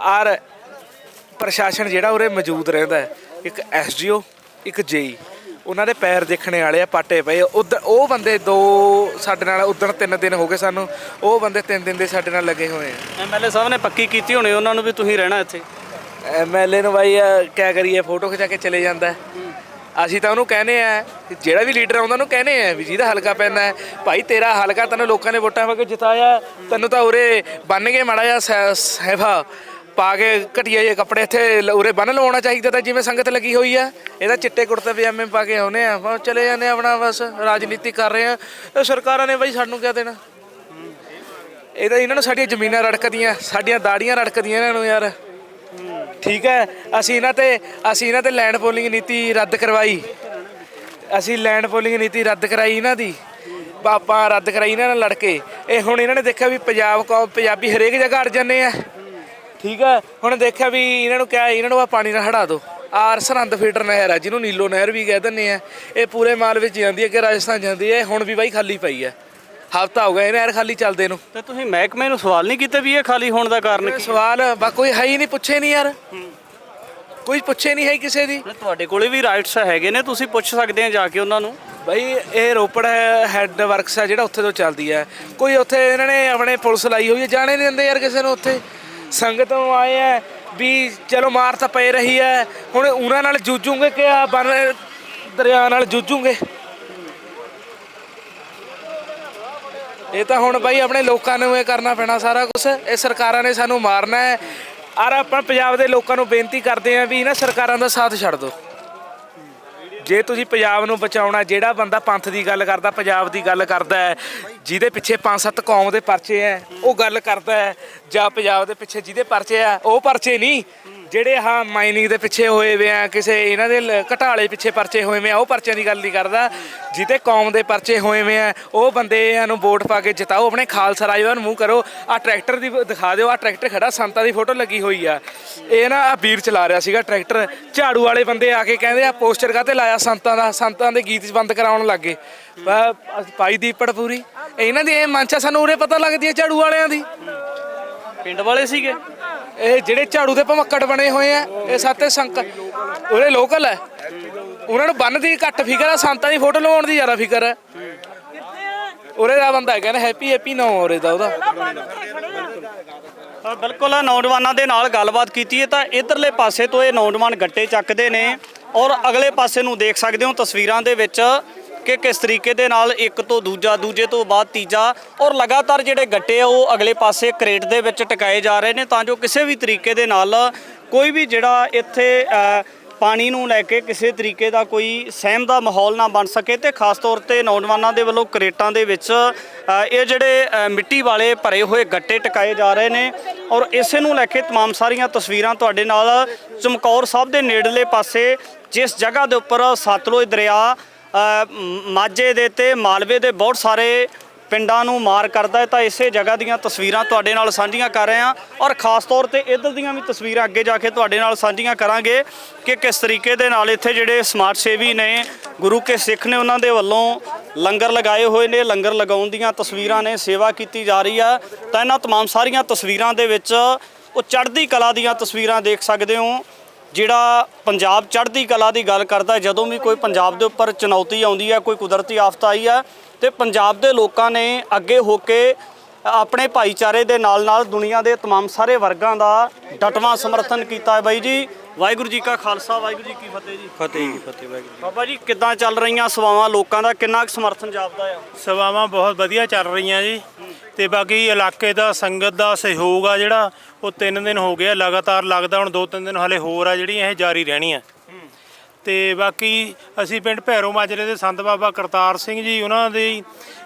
ਆਰ ਪ੍ਰਸ਼ਾਸਨ ਜਿਹੜਾ ਉਰੇ ਮੌਜੂਦ ਰਹਿੰਦਾ ਹੈ, ਇੱਕ ਐਸਡੀਓ ਇੱਕ ਜੇਈ। ਉਹਨਾਂ ਦੇ ਪੈਰ ਦੇਖਣੇ ਵਾਲੇ ਆ ਪਾਟੇ ਪਏ ਉਦ ਉਹ ਬੰਦੇ ਦੋ ਸਾਡੇ ਨਾਲ ਉਦੋਂ ਤਿੰਨ ਦਿਨ ਹੋ ਗਏ ਸਾਨੂੰ। ਉਹ ਬੰਦੇ ਤਿੰਨ ਦਿਨ ਦੇ ਸਾਡੇ ਨਾਲ ਲੱਗੇ ਹੋਏ ਆ। ਐਮਐਲਏ ਸਾਹਿਬ ਨੇ ਪੱਕੀ ਕੀਤੀ ਹੋਣੀ ਉਹਨਾਂ ਨੂੰ ਵੀ ਤੁਸੀਂ ਰਹਿਣਾ ਇੱਥੇ। ਐਮਐਲਏ ਨੂੰ ਬਾਈ ਕਿਆ ਕਰੀਏ ਫੋਟੋ ਖਿਚਾ ਕੇ ਚਲੇ ਜਾਂਦਾ। ਹੈ। ਅਸੀਂ ਤਾਂ ਉਹਨੂੰ ਕਹਿੰਦੇ ਆ ਕਿ ਜਿਹੜਾ ਵੀ ਲੀਡਰ ਆਉਂਦਾ ਉਹਨੂੰ ਕਹਿੰਦੇ ਆ ਵੀ ਜਿਹਦਾ ਹਲਕਾ ਪੈਂਦਾ ਹੈ, ਭਾਈ ਤੇਰਾ ਹਲਕਾ ਤੈਨੂੰ ਲੋਕਾਂ ਨੇ ਵੋਟਾਂ ਪਾ ਕੇ ਜਿਤਾਇਆ ਤੈਨੂੰ ਤਾਂ ਉਰੇ ਬੰਨ ਕੇ ਮਾੜਾ ਜਿਹਾ ਸਹਿ- ਸਹਿਬਾ ਪਾ ਕੇ ਘਟੀਆ ਜਿਹੇ ਕੱਪੜੇ ਇੱਥੇ ਲ- ਉਰੇ ਬੰਨ ਲਵਾਉਣਾ ਚਾਹੀਦਾ ਤਾਂ ਜਿਵੇਂ ਸੰਗਤ ਲੱਗੀ ਹੋਈ ਆ। ਇਹਦਾ ਚਿੱਟੇ ਕੁੜਤੇ, ਪਜਾਮੇ ਪਾ ਕੇ ਆਉਨੇ ਆ। ਬਸ ਚਲੇ ਜਾਂਦੇ ਆ ਆਪਣਾ ਬਸ, ਰਾਜਨੀਤੀ ਕਰ ਰਹੇ ਆ। ਇਹ ਸਰਕਾਰਾਂ ਨੇ ਬਾਈ ਸਾਨੂੰ ਕਿਆ ਦੇਣਾ? ਇਹ ਤਾਂ ਇਹਨਾਂ ਨੂੰ ਸਾਡੀਆਂ ਜ਼ਮੀਨਾਂ ਰੜਕਦੀਆਂ, ਸਾਡੀਆਂ ਦਾੜੀਆਂ ਰੜਕਦੀਆਂ ਇਹਨਾਂ ਨੂੰ ਯਾਰ। ਠੀਕ ਹੈ, ਅਸੀਂ ਇਹਨਾਂ ਤੇ, ਅਸੀਂ ਇਹਨਾਂ ਤੇ ਲੈਂਡ ਪੋਲਿੰਗ ਨੀਤੀ ਰੱਦ ਕਰਵਾਈ। ਅਸੀਂ ਲੈਂਡ ਪੋਲਿੰਗ ਨੀਤੀ ਰੱਦ ਕਰਾਈ ਇਹਨਾਂ ਦੀ। ਆਪਾਂ ਰੱਦ ਕਰਾਈ ਇਹਨਾਂ ਨਾਲ ਲੜ ਕੇ। ਇਹ ਹੁਣ ਇਹਨਾਂ ਨੇ ਦੇਖਿਆ ਵੀ ਪੰਜਾਬ ਕੌਮ ਪੰਜਾਬੀ ਹਰੇਕ ਜਗ੍ਹਾ ਅੜ ਜਾਂਦੇ ਆ। ਠੀਕ ਹੈ? ਹੁਣ ਦੇਖਿਆ ਵੀ ਇਹਨਾਂ ਨੂੰ ਕਿਹਾ ਇਹਨਾਂ ਨੂੰ ਆ ਪਾਣੀ ਨਾਲ ਹੜਾ ਦਿਓ। ਆਰ ਸਰਹੰਦ ਫੀਡਰ ਨਹਿਰ ਆ ਜਿਹਨੂੰ ਨੀਲੋ ਨਹਿਰ ਵੀ ਕਹਿ ਦਿੰਦੇ ਆ। ਇਹ ਪੂਰੇ ਮਾਲ ਵਿੱਚ ਜਾਂਦੀ ਹੈ ਕਿ ਰਾਜਸਥਾਨ ਜਾਂਦੀ ਹੈ ਹੁਣ ਵੀ ਬਾਈ ਖਾਲੀ ਪਈ ਹੈ। ਹਫਤਾ ਹੋ ਗਿਆ ਇਹ ਨਹਿਰ ਖਾਲੀ ਚੱਲਦੇ ਨੂੰ। ਤੇ ਤੁਸੀਂ ਮਹਿਕਮੇ ਨੂੰ ਸਵਾਲ ਨਹੀਂ ਕੀਤੇ ਵੀ ਇਹ ਖਾਲੀ ਹੋਣ ਦਾ ਕਾਰਨ ਕੀ? ਸਵਾਲ ਬਾ ਕੋਈ ਹੈ ਹੀ ਨਹੀਂ ਪੁੱਛੇ ਨਹੀਂ ਯਾਰ। ਕੋਈ ਪੁੱਛੇ ਨਹੀਂ ਹੈ ਕਿਸੇ ਦੀ? ਤੁਹਾਡੇ ਕੋਲੇ ਵੀ ਰਾਈਟਸ ਹੈਗੇ ਨੇ ਤੁਸੀਂ ਪੁੱਛ ਸਕਦੇ ਆ ਜਾ ਕੇ ਉਹਨਾਂ ਨੂੰ। ਬਈ ਇਹ ਰੋਪੜ ਹੈੱਡ ਵਰਕਸ ਆ ਜਿਹੜਾ ਉੱਥੇ ਤੋਂ ਚੱਲਦੀ ਹੈ। ਕੋਈ ਉੱਥੇ ਇਹਨਾਂ ਨੇ ਆਪਣੇ ਪੁਲਿਸ ਲਾਈ ਹੋਈ ਹੈ ਜਾਣੇ ਨਹੀਂ ਦਿੰਦੇ ਯਾਰ ਕਿਸੇ ਨੂੰ ਉੱਥੇ। ਸੰਗਤੋਂ ਆਏ ਹੈ ਵੀ ਚਲੋ ਮਾਰ ਤਾਂ ਪੈ ਰਹੀ ਹੈ ਹੁਣ ਉਹਨਾਂ ਨਾਲ ਜੂਝੂਗੇ ਕਿ ਆ ਬਨ ਦਰਿਆ ਨਾਲ ਜੂਝੂਗੇ? ਇਹ ਤਾਂ ਹੁਣ ਬਾਈ ਆਪਣੇ ਲੋਕਾਂ ਨੂੰ ਇਹ ਕਰਨਾ ਪੈਣਾ ਸਾਰਾ ਕੁਝ ਇਹ ਸਰਕਾਰਾਂ ਨੇ ਸਾਨੂੰ ਮਾਰਨਾ ਹੈ। ਔਰ ਆਪਾਂ ਪੰਜਾਬ ਦੇ ਲੋਕਾਂ ਨੂੰ ਬੇਨਤੀ ਕਰਦੇ ਆਂ ਵੀ ਇਹਨਾਂ ਸਰਕਾਰਾਂ ਦਾ ਸਾਥ ਛੱਡ ਦਿਓ। ਜੇ ਤੁਸੀਂ ਪੰਜਾਬ ਨੂੰ ਬਚਾਉਣਾ, ਜਿਹੜਾ ਬੰਦਾ ਪੰਥ ਦੀ ਗੱਲ ਕਰਦਾ, ਪੰਜਾਬ ਦੀ ਗੱਲ ਕਰਦਾ ਹੈ, ਜਿਹਦੇ ਪਿੱਛੇ ਪੰਜ ਸੱਤ ਕੌਮ ਦੇ ਪਰਚੇ ਹੈ, ਉਹ ਗੱਲ ਕਰਦਾ ਹੈ, ਜਾਂ ਪੰਜਾਬ ਦੇ ਪਿੱਛੇ ਜਿਹਦੇ ਪਰਚੇ ਆ ਉਹ ਪਰਚੇ ਨਹੀਂ। ਜਿਹੜੇ ਹਾਂ ਮਾਈਨਿੰਗ ਦੇ ਪਿੱਛੇ ਹੋਏ ਵੇ ਆ, ਕਿਸੇ ਇਹਨਾਂ ਦੇ ਲ- ਘਟਾਲੇ ਪਿੱਛੇ ਪਰਚੇ ਹੋਏ ਵੇ ਆ, ਉਹ ਪਰਚਿਆਂ ਦੀ ਗੱਲ ਨਹੀਂ ਕਰਦਾ। ਜਿਹਦੇ ਕੌਮ ਦੇ ਪਰਚੇ ਹੋਏ ਵੇ ਆ, ਉਹ ਬੰਦੇ ਨੂੰ ਵੋਟ ਪਾ ਕੇ ਜਿਤਾਓ, ਆਪਣੇ ਖਾਲਸਾ ਰਾਜ ਵੱਲ ਮੂੰਹ ਕਰੋ। ਆ ਟਰੈਕਟਰ ਦੀ ਦਿਖਾ ਦਿਓ ਆ ਟਰੈਕਟਰ ਖੜਾ, ਸੰਤਾਂ ਦੀ ਫੋਟੋ ਲੱਗੀ ਹੋਈ ਆ। ਇਹ ਨਾ ਆ ਵੀਰ ਚਲਾ ਰਿਹਾ ਸੀਗਾ ਟਰੈਕਟਰ। ਝਾੜੂ ਵਾਲੇ ਬੰਦੇ ਆ ਕੇ ਕਹਿੰਦੇ ਆ, ਪੋਸਟਰ ਕਾਤੇ ਲਾਇਆ ਸੰਤਾਂ ਦਾ, ਸੰਤਾਂ ਦੇ ਗੀਤ ਬੰਦ ਕਰਾਉਣ ਲੱਗੇ। ਪਾਈ ਦੀਪੜ ਪੂਰੀ। ਇਹਨਾਂ ਦੀ ਇਹ ਮਨਚਾ ਸਾਨੂੰ ਉਰੇ ਪਤਾ ਲੱਗਦੀ ਹੈ ਝਾੜੂ ਵਾਲਿਆਂ ਦੀ। ਪਿੰਡ ਵਾਲੇ ਸੀਗੇ? ਇਹ ਜਿਹੜੇ ਝਾੜੂ ਦੇ ਭਮੱਕੜ ਬਣੇ ਹੋਏ ਆ, ਇਹ ਸਾਤੇ ਸੰਕ ਉਰੇ ਲੋਕਲ ਹੈ ਉਹਨਾਂ ਨੂੰ ਬੰਨ ਦੀ ਘੱਟ ਫਿਕਰ ਆ, ਸੰਤਾਂ ਦੀ ਫੋਟੋ ਲਵਾਉਣ ਦੀ ਜ਼ਿਆਦਾ ਫਿਕਰ ਹੈ ਉਰੇ ਦਾ ਬੰਦਾ ਕਹਿੰਦਾ ਹੈਪੀ ਹੈਪੀ ਨਾ ਉਰੇ ਦਾ ਉਹਦਾ। ਬਿਲਕੁਲ ਨੌਜਵਾਨਾਂ ਦੇ ਨਾਲ ਗੱਲਬਾਤ ਕੀਤੀ ਹੈ ਤਾਂ ਇਧਰਲੇ ਪਾਸੇ ਤੋਂ ਇਹ ਨੌਜਵਾਨ ਗੱਟੇ ਚੱਕਦੇ ਨੇ ਔਰ ਅਗਲੇ ਪਾਸੇ ਨੂੰ ਦੇਖ ਸਕਦੇ ਹੋ ਤਸਵੀਰਾਂ ਦੇ ਵਿੱਚ ਕਿ ਕਿਸ ਤਰੀਕੇ ਦੇ ਨਾਲ ਇੱਕ ਤੋਂ ਦੂਜਾ ਦੂਜੇ ਤੋਂ ਬਾਅਦ ਤੀਜਾ ਔਰ ਲਗਾਤਾਰ ਜਿਹੜੇ ਗੱਟੇ ਆ ਉਹ ਅਗਲੇ ਪਾਸੇ ਕ੍ਰੇਟ ਦੇ ਵਿੱਚ ਟਿਕਾਏ ਜਾ ਰਹੇ ਨੇ ਤਾਂ ਜੋ ਕਿਸੇ ਵੀ ਤਰੀਕੇ ਦੇ ਨਾਲ ਕੋਈ ਵੀ ਜਿਹੜਾ ਇੱਥੇ ਅ, ਪਾਣੀ ਨੂੰ ਲੈ ਕੇ ਕਿਸੇ ਤਰੀਕੇ ਦਾ ਕੋਈ ਸਹਿਮ ਦਾ ਮਾਹੌਲ ਨਾ ਬਣ ਸਕੇ ਤੇ ਖਾਸ ਤੌਰ ਤੇ ਨੌਜਵਾਨਾਂ ਦੇ ਵੱਲੋਂ ਕਰੇਟਾਂ ਦੇ ਵਿੱਚ ਅ, ਇਹ ਜਿਹੜੇ ਅ, ਮਿੱਟੀ ਵਾਲੇ ਭਰੇ ਹੋਏ ਗੱਟੇ ਟਿਕਾਏ ਜਾ ਰਹੇ ਨੇ ਔਰ ਇਸੇ ਨੂੰ ਲੈ ਕੇ तमाम ਸਾਰੀਆਂ ਤਸਵੀਰਾਂ ਤੁਹਾਡੇ ਨਾਲ ਚਮਕੌਰ ਸਾਹਿਬ ਦੇ ਨੇੜਲੇ ਪਾਸੇ ਜਿਸ ਜਗ੍ਹਾ ਦੇ ਉੱਪਰ ਸਤਲੁਜ ਦਰਿਆ ਅ, ਮ- ਮਾਝੇ ਦੇ ਤੇ ਮਾਲਵੇ ਦੇ ਬਹੁਤ ਸਾਰੇ ਪਿੰਡਾਂ ਨੂੰ ਮਾਰ ਕਰਦਾ ਹੈ ਤਾਂ ਇਸੇ ਜਗ੍ਹਾ ਦੀਆਂ ਤਸਵੀਰਾਂ ਤੁਹਾਡੇ ਨਾਲ ਸਾਂਝੀਆਂ ਕਰ ਰਹੇ ਹਾਂ ਔਰ ਖਾਸ ਤੌਰ ਤੇ ਇੱਧਰ ਦੀਆਂ ਵੀ ਤਸਵੀਰਾਂ ਅੱਗੇ ਜਾ ਕੇ ਤੁਹਾਡੇ ਨਾਲ ਸਾਂਝੀਆਂ ਕਰਾਂਗੇ ਕਿ ਕਿਸ ਤਰੀਕੇ ਦੇ ਨਾਲ ਇੱਥੇ ਜਿਹੜੇ ਸਮਾਜ ਸੇਵੀ ਨੇ ਗੁਰੂ ਕੇ ਸਿੱਖ ਨੇ ਉਹਨਾਂ ਦੇ ਵੱਲੋਂ ਲੰਗਰ ਲਗਾਏ ਹੋਏ ਨੇ ਲੰਗਰ ਲਗਾਉਣ ਦੀਆਂ ਤਸਵੀਰਾਂ ਨੇ ਸੇਵਾ ਕੀਤੀ ਜਾ ਰਹੀ ਆ ਤਾਂ ਇਹਨਾਂ तमाम ਸਾਰੀਆਂ ਤਸਵੀਰਾਂ ਦੇ ਵਿੱਚ ਉਹ ਚੜ੍ਹਦੀ ਕਲਾ ਦੀਆਂ ਤਸਵੀਰਾਂ ਦੇਖ ਸਕਦੇ ਹੋ ਜਿਹੜਾ ਪੰਜਾਬ ਚੜ੍ਹਦੀ ਕਲਾ ਦੀ ਗੱਲ ਕਰਦਾ ਜਦੋਂ ਵੀ ਕੋਈ ਪੰਜਾਬ ਦੇ ਉੱਪਰ ਚੁਣੌਤੀ ਆਉਂਦੀ ਹੈ ਕੋਈ ਕੁਦਰਤੀ ਆਫਤ ਆਈ ਹੈ ਤੇ ਪੰਜਾਬ ਦੇ ਲੋਕਾਂ ਨੇ ਅੱਗੇ ਹੋ ਕੇ ਆਪਣੇ ਭਾਈਚਾਰੇ ਦੇ ਨਾਲ ਨਾਲ ਦੁਨੀਆ ਦੇ तमाम ਸਾਰੇ ਵਰਗਾਂ ਦਾ ਡਟਵਾਂ ਸਮਰਥਨ ਕੀਤਾ ਹੈ ਬਾਈ ਜੀ ਵਾਹਿਗੁਰੂ ਜੀ ਕਾ ਖਾਲਸਾ ਵਾਹਿਗੁਰੂ ਜੀ ਕੀ ਫਤਿਹ ਜੀ। ਫਤਿਹ ਜੀ ਫਤਿਹ ਵਾਹਿਗੁਰੂ ਬਾਬਾ ਜੀ ਕਿੱਦਾਂ ਚੱਲ ਰਹੀਆਂ ਸੇਵਾਵਾਂ ਲੋਕਾਂ ਦਾ? ਕਿੰਨਾ ਕੁ ਸਮਰਥਨ ਜਾਪਦਾ ਆ? ਸੇਵਾਵਾਂ ਬਹੁਤ ਵਧੀਆ ਚੱਲ ਰਹੀਆਂ ਜੀ। ਤੇ ਬਾਕੀ ਇਲਾਕੇ ਦਾ ਸੰਗਤ ਦਾ ਸਹਿਯੋਗ ਆ ਜਿਹੜਾ ਉਹ ਤਿੰਨ ਦਿਨ ਹੋ ਗਏ ਆ ਲਗਾਤਾਰ ਲੱਗਦਾ ਹੁਣ ਦੋ ਤਿੰਨ ਦਿਨ ਹਲੇ ਹੋਰ ਆ ਜਿਹੜੀਆਂ ਇਹ ਜਾਰੀ ਰਹਿਣੀਆਂ। ਤੇ ਬਾਕੀ ਅਸੀਂ ਪਿੰਡ ਭੈਰੋ ਮਾਜਰੇ ਦੇ ਸੰਤ ਬਾਬਾ ਕਰਤਾਰ ਸਿੰਘ ਜੀ, ਉਹਨਾਂ ਦੇ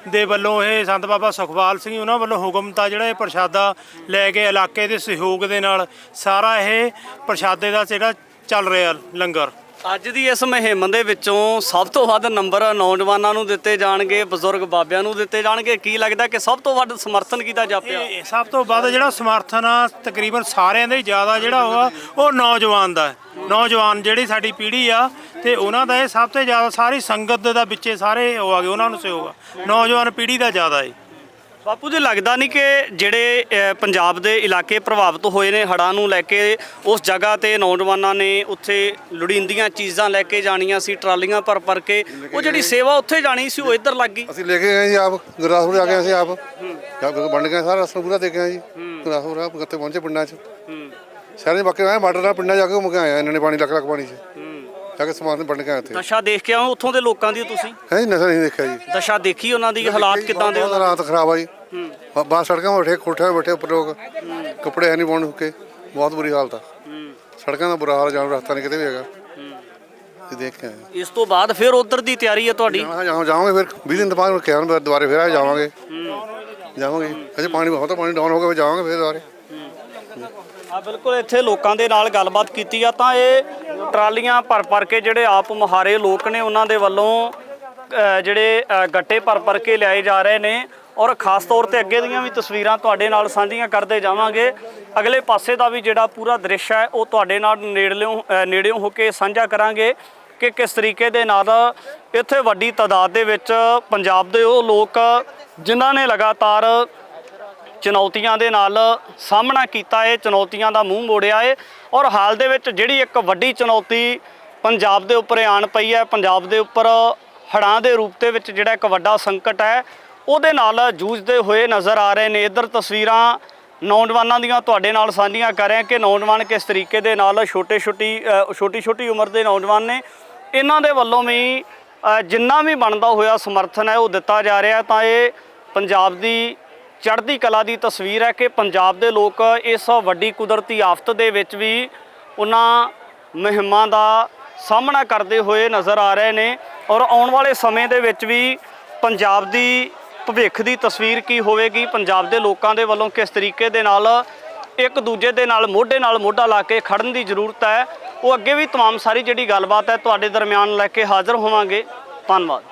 ਦੇ ਵੱਲੋਂ ਇਹ ਸੰਤ ਬਾਬਾ ਸੁਖਵਾਲ ਸਿੰਘ ਉਹਨਾਂ ਵੱਲੋਂ ਹੁਕਮਤਾ ਜਿਹੜਾ ਇਹ ਪ੍ਰਸ਼ਾਦਾ ਲੈ ਕੇ ਇਲਾਕੇ ਦੇ ਸਹਿਯੋਗ ਦੇ ਨਾਲ ਸਾਰਾ ਇਹ ਪ੍ਰਸ਼ਾਦੇ ਦਾ ਜਿਹੜਾ ਚੱਲ ਰਿਹਾ ਲੰਗਰ। ਅੱਜ ਦੀ ਇਸ ਮੁਹਿੰਮ ਦੇ ਵਿੱਚੋਂ ਸਭ ਤੋਂ ਵੱਧ ਨੰਬਰ ਨੌਜਵਾਨਾਂ ਨੂੰ ਦਿੱਤੇ ਜਾਣਗੇ, ਬਜ਼ੁਰਗ ਬਾਬਿਆਂ ਨੂੰ ਦਿੱਤੇ ਜਾਣਗੇ। ਕੀ ਲੱਗਦਾ ਕਿ ਸਭ ਤੋਂ ਵੱਧ ਸਮਰਥਨ ਕੀਤਾ ਜਾਪਿਆ? ਇਹ ਸਭ ਤੋਂ ਵੱਧ ਜਿਹੜਾ ਸਮਰਥਨ ਆ, ਤਕਰੀਬਨ ਸਾਰਿਆਂ ਦੇ ਜ਼ਿਆਦਾ ਜਿਹੜਾ ਉਹ ਆ, ਉਹ ਨੌਜਵਾਨ ਦਾ ਨੌਜਵਾਨ ਜਿਹੜੀ ਸਾਡੀ ਪੀੜ੍ਹੀ ਆ, ਤੇ ਉਹਨਾਂ ਦਾ ਇਹ ਸਭ ਤੋਂ ਜ਼ਿਆਦਾ ਸਾਰੀ ਸੰਗਤ ਦਾ ਵਿੱਚੇ ਸਾਰੇ ਉਹ ਆ ਗਏ, ਉਹਨਾਂ ਨੂੰ ਸਹਿਯੋਗ ਆ। ਨੌਜਵਾਨ ਪੀੜ੍ਹੀ ਦਾ ਜ਼ਿਆਦਾ ਹੈ। ਬਾਪੂ ਜੀ ਲੱਗਦਾ ਨਹੀਂ ਕਿ ਜਿਹੜੇ ਅ, ਪੰਜਾਬ ਦੇ ਇਲਾਕੇ ਪ੍ਰਭਾਵਿਤ ਹੋਏ ਨੇ ਹੜ੍ਹਾਂ ਨੂੰ ਲੈ ਕੇ ਉਸ ਜਗ੍ਹਾ ਤੇ ਨੌਜਵਾਨਾਂ ਨੇ ਉੱਥੇ ਲੋੜੀਂਦੀਆਂ ਚੀਜ਼ਾਂ ਲੈ ਕੇ ਜਾਣੀਆਂ ਸੀ ਟਰਾਲੀਆਂ ਭਰ ਭਰ ਕੇ ਉਹ ਜਿਹੜੀ ਸੇਵਾ ਉੱਥੇ ਜਾਣੀ ਸੀ ਉਹ ਇੱਧਰ ਲੱਗ ਗਈ। ਅਸੀਂ ਲੈ ਕੇ ਗਏ ਜੀ ਆਪ ਗੁਰਦਾਸਪੁਰ ਆ ਗਏ ਅਸੀਂ ਆਪ। ਜਦ ਤੱਕ ਬਣ ਗਏ ਸਾਰਾ ਰਸਤਾ ਪੂਰਾ ਦੇ ਕੇ ਆਏ ਜੀ। ਗੁਰਦਾਸਪੁਰ ਆਪ ਕਿੱਥੇ ਪਹੁੰਚੇ ਪਿੰਡਾਂ 'ਚ। ਸ਼ਹਿਰਾਂ ਦੇ ਬਾਕੀ ਆਏ ਬਾਰਡਰ ਨਾਲ ਪਿੰਡਾਂ ਜਾ ਕੇ ਘੁੰਮ ਕੇ ਆਏ ਆ, ਇਹਨਾਂ ਨੇ ਪਾਣੀ ਲੱਖ ਲੱਖ ਪਾਣੀ 'ਚ। ਜਾ ਕੇ ਸਮਾਨ ਵੰਡ ਕੇ ਆਏ ਉੱਥੇ। ਨਸ਼ਾ ਦੇਖ ਕੇ ਆਓ ਉੱਥੋਂ ਦੇ ਲੋਕਾਂ ਦੀ ਤੁਸੀਂ? ਹੈ ਨਸ਼ਾ ਨਹੀਂ ਦੇਖਿਆ ਜੀ। ਦਸ਼ਾ ਦੇਖੀ ਉਹਨਾਂ ਦੀ ਹਾਲਾਤ ਕਿਦਾਂ ਦੇ ਬਹੁਤ ਹਾਲਾਤ ਖਰਾਬ ਆ ਜੀ। ਬਾ- ਬਾਹਰ ਸੜਕਾਂ 'ਤੇ ਬੈਠੇ ਕੋਠਿਆਂ 'ਤੇ ਬੈਠੇ ਉੱਪਰ ਲੋਕ ਕੱਪੜੇ ਹੈ ਨਹੀਂ ਪਾਉਣ ਹੁੱਕੇ ਬਹੁਤ ਬੁਰੀ ਹਾਲਤ ਆ। ਸੜਕਾਂ ਦਾ ਬੁਰਾ ਹਾਲ ਜਾਣ ਨੂੰ ਰਸਤਾ ਨਹੀਂ ਕਿਤੇ ਵੀ ਹੈਗਾ। ਇਹ ਦੇਖ ਕੇ ਆਏ ਇਸ ਤੋਂ ਬਾਅਦ ਫਿਰ ਉਧਰ ਦੀ ਤਿਆਰੀ ਹੈ ਤੁਹਾਡੀ? ਹਾਂ ਜਾਵਾਂ ਜਾਵਾਂਗੇ ਫਿਰ। 20 ਦਿਨ ਤੋਂ ਬਾਅਦ ਕਿਹਾ ਹੁਣ ਦੁਬਾਰੇ ਫਿਰ ਆ ਜਾਵਾਂਗੇ। ਜਾਵਾਂਗੇ। ਅਜੇ ਪਾਣੀ ਬਹੁਤ ਆ, ਪਾਣੀ ਡਾਊਨ ਹੋ ਗਿਆ ਫਿਰ ਜਾਵਾਂਗੇ ਫਿਰ ਦੁਬਾਰੇ। ਆ ਬਿਲਕੁਲ ਇੱਥੇ ਲੋਕਾਂ ਦੇ ਨਾਲ ਗੱਲਬਾਤ ਕੀਤੀ ਆ ਤਾਂ ਇਹ ਟਰਾਲੀਆਂ ਭਰ ਭਰ ਕੇ ਜਿਹੜੇ ਆਪ ਮੁਹਾਰੇ ਲੋਕ ਨੇ ਉਹਨਾਂ ਦੇ ਵੱਲੋਂ ਜਿਹੜੇ ਗੱਟੇ ਭਰ ਭਰ ਕੇ ਲਿਆਏ ਜਾ ਰਹੇ ਨੇ ਔਰ ਖਾਸ ਤੌਰ ਤੇ ਅੱਗੇ ਦੀਆਂ ਵੀ ਤਸਵੀਰਾਂ ਤੁਹਾਡੇ ਨਾਲ ਸਾਂਝੀਆਂ ਕਰਦੇ ਜਾਵਾਂਗੇ। ਅਗਲੇ ਪਾਸੇ ਦਾ ਵੀ ਜਿਹੜਾ ਪੂਰਾ ਦ੍ਰਿਸ਼ ਹੈ, ਉਹ ਤੁਹਾਡੇ ਨਾਲ ਨੇੜਿਓਂ ਨੇੜਿਓਂ ਹੋ ਕੇ ਸਾਂਝਾ ਕਰਾਂਗੇ ਕਿ ਕਿਸ ਤਰੀਕੇ ਦੇ ਨਾਲ ਇੱਥੇ ਵੱਡੀ ਤਾਦਾਦ ਦੇ ਵਿੱਚ ਪੰਜਾਬ ਦੇ ਉਹ ਲੋਕ ਜਿਨ੍ਹਾਂ ਨੇ ਲਗਾਤਾਰ ਚੁਣੌਤੀਆਂ ਦੇ ਨਾਲ ਸਾਹਮਣਾ ਕੀਤਾ ਹੈ ਚੁਣੌਤੀਆਂ ਦਾ ਮੂੰਹ ਮੋੜਿਆ ਏ ਔਰ ਹਾਲ ਦੇ ਵਿੱਚ ਜਿਹੜੀ ਇੱਕ ਵੱਡੀ ਚੁਣੌਤੀ ਪੰਜਾਬ ਦੇ ਉੱਪਰ ਆਣ ਪਈ ਹੈ, ਪੰਜਾਬ ਦੇ ਉੱਪਰ ਹੜ੍ਹਾਂ ਦੇ ਰੂਪ ਦੇ ਵਿੱਚ ਜਿਹੜਾ ਇੱਕ ਵੱਡਾ ਸੰਕਟ ਹੈ, ਉਹਦੇ ਨਾਲ ਜੂਝਦੇ ਹੋਏ ਨਜ਼ਰ ਆ ਰਹੇ ਨੇ। ਇੱਧਰ ਤਸਵੀਰਾਂ ਨੌਜਵਾਨਾਂ ਦੀਆਂ ਤੁਹਾਡੇ ਨਾਲ ਸਾਂਝੀਆਂ ਕਰ ਰਿਹਾ ਕਿ ਨੌਜਵਾਨ ਕਿਸ ਤਰੀਕੇ ਦੇ ਨਾਲ ਛੋਟੇ ਛੋਟੀ ਛੋਟੀ ਛੋਟੀ ਉਮਰ ਦੇ ਨੌਜਵਾਨ ਨੇ। ਇਹਨਾਂ ਦੇ ਵੱਲੋਂ ਵੀ ਜਿੰਨਾ ਵੀ ਬਣਦਾ ਹੋਇਆ ਸਮਰਥਨ ਹੈ ਉਹ ਦਿੱਤਾ ਜਾ ਰਿਹਾ ਤਾਂ ਇਹ ਪੰਜਾਬ ਦੀ ਚੜ੍ਹਦੀ ਕਲਾ ਦੀ ਤਸਵੀਰ ਹੈ ਕਿ ਪੰਜਾਬ ਦੇ ਲੋਕ ਇਸ ਵੱਡੀ ਕੁਦਰਤੀ ਆਫਤ ਦੇ ਵਿੱਚ ਵੀ ਉਹਨਾਂ ਮਹਿਮਾਂ ਦਾ ਸਾਹਮਣਾ ਕਰਦੇ ਹੋਏ ਨਜ਼ਰ ਆ ਰਹੇ ਨੇ ਔਰ ਆਉਣ ਵਾਲੇ ਸਮੇਂ ਦੇ ਵਿੱਚ ਵੀ ਪੰਜਾਬ ਦੀ ਭਵਿੱਖ ਦੀ ਤਸਵੀਰ ਕੀ ਹੋਵੇਗੀ ਪੰਜਾਬ ਦੇ ਲੋਕਾਂ ਦੇ ਵੱਲੋਂ ਕਿਸ ਤਰੀਕੇ ਦੇ ਨਾਲ ਇੱਕ ਦੂਜੇ ਦੇ ਨਾਲ ਮੋਢੇ ਨਾਲ ਮੋਢਾ ਲਾ ਕੇ ਖੜਨ ਦੀ ਜ਼ਰੂਰਤ ਹੈ ਉਹ ਅੱਗੇ ਵੀ तमाम ਸਾਰੀ ਜਿਹੜੀ ਗੱਲਬਾਤ ਹੈ ਤੁਹਾਡੇ ਦਰਮਿਆਨ ਲੈ ਕੇ ਹਾਜ਼ਰ ਹੋਵਾਂਗੇ ਧੰਨਵਾਦ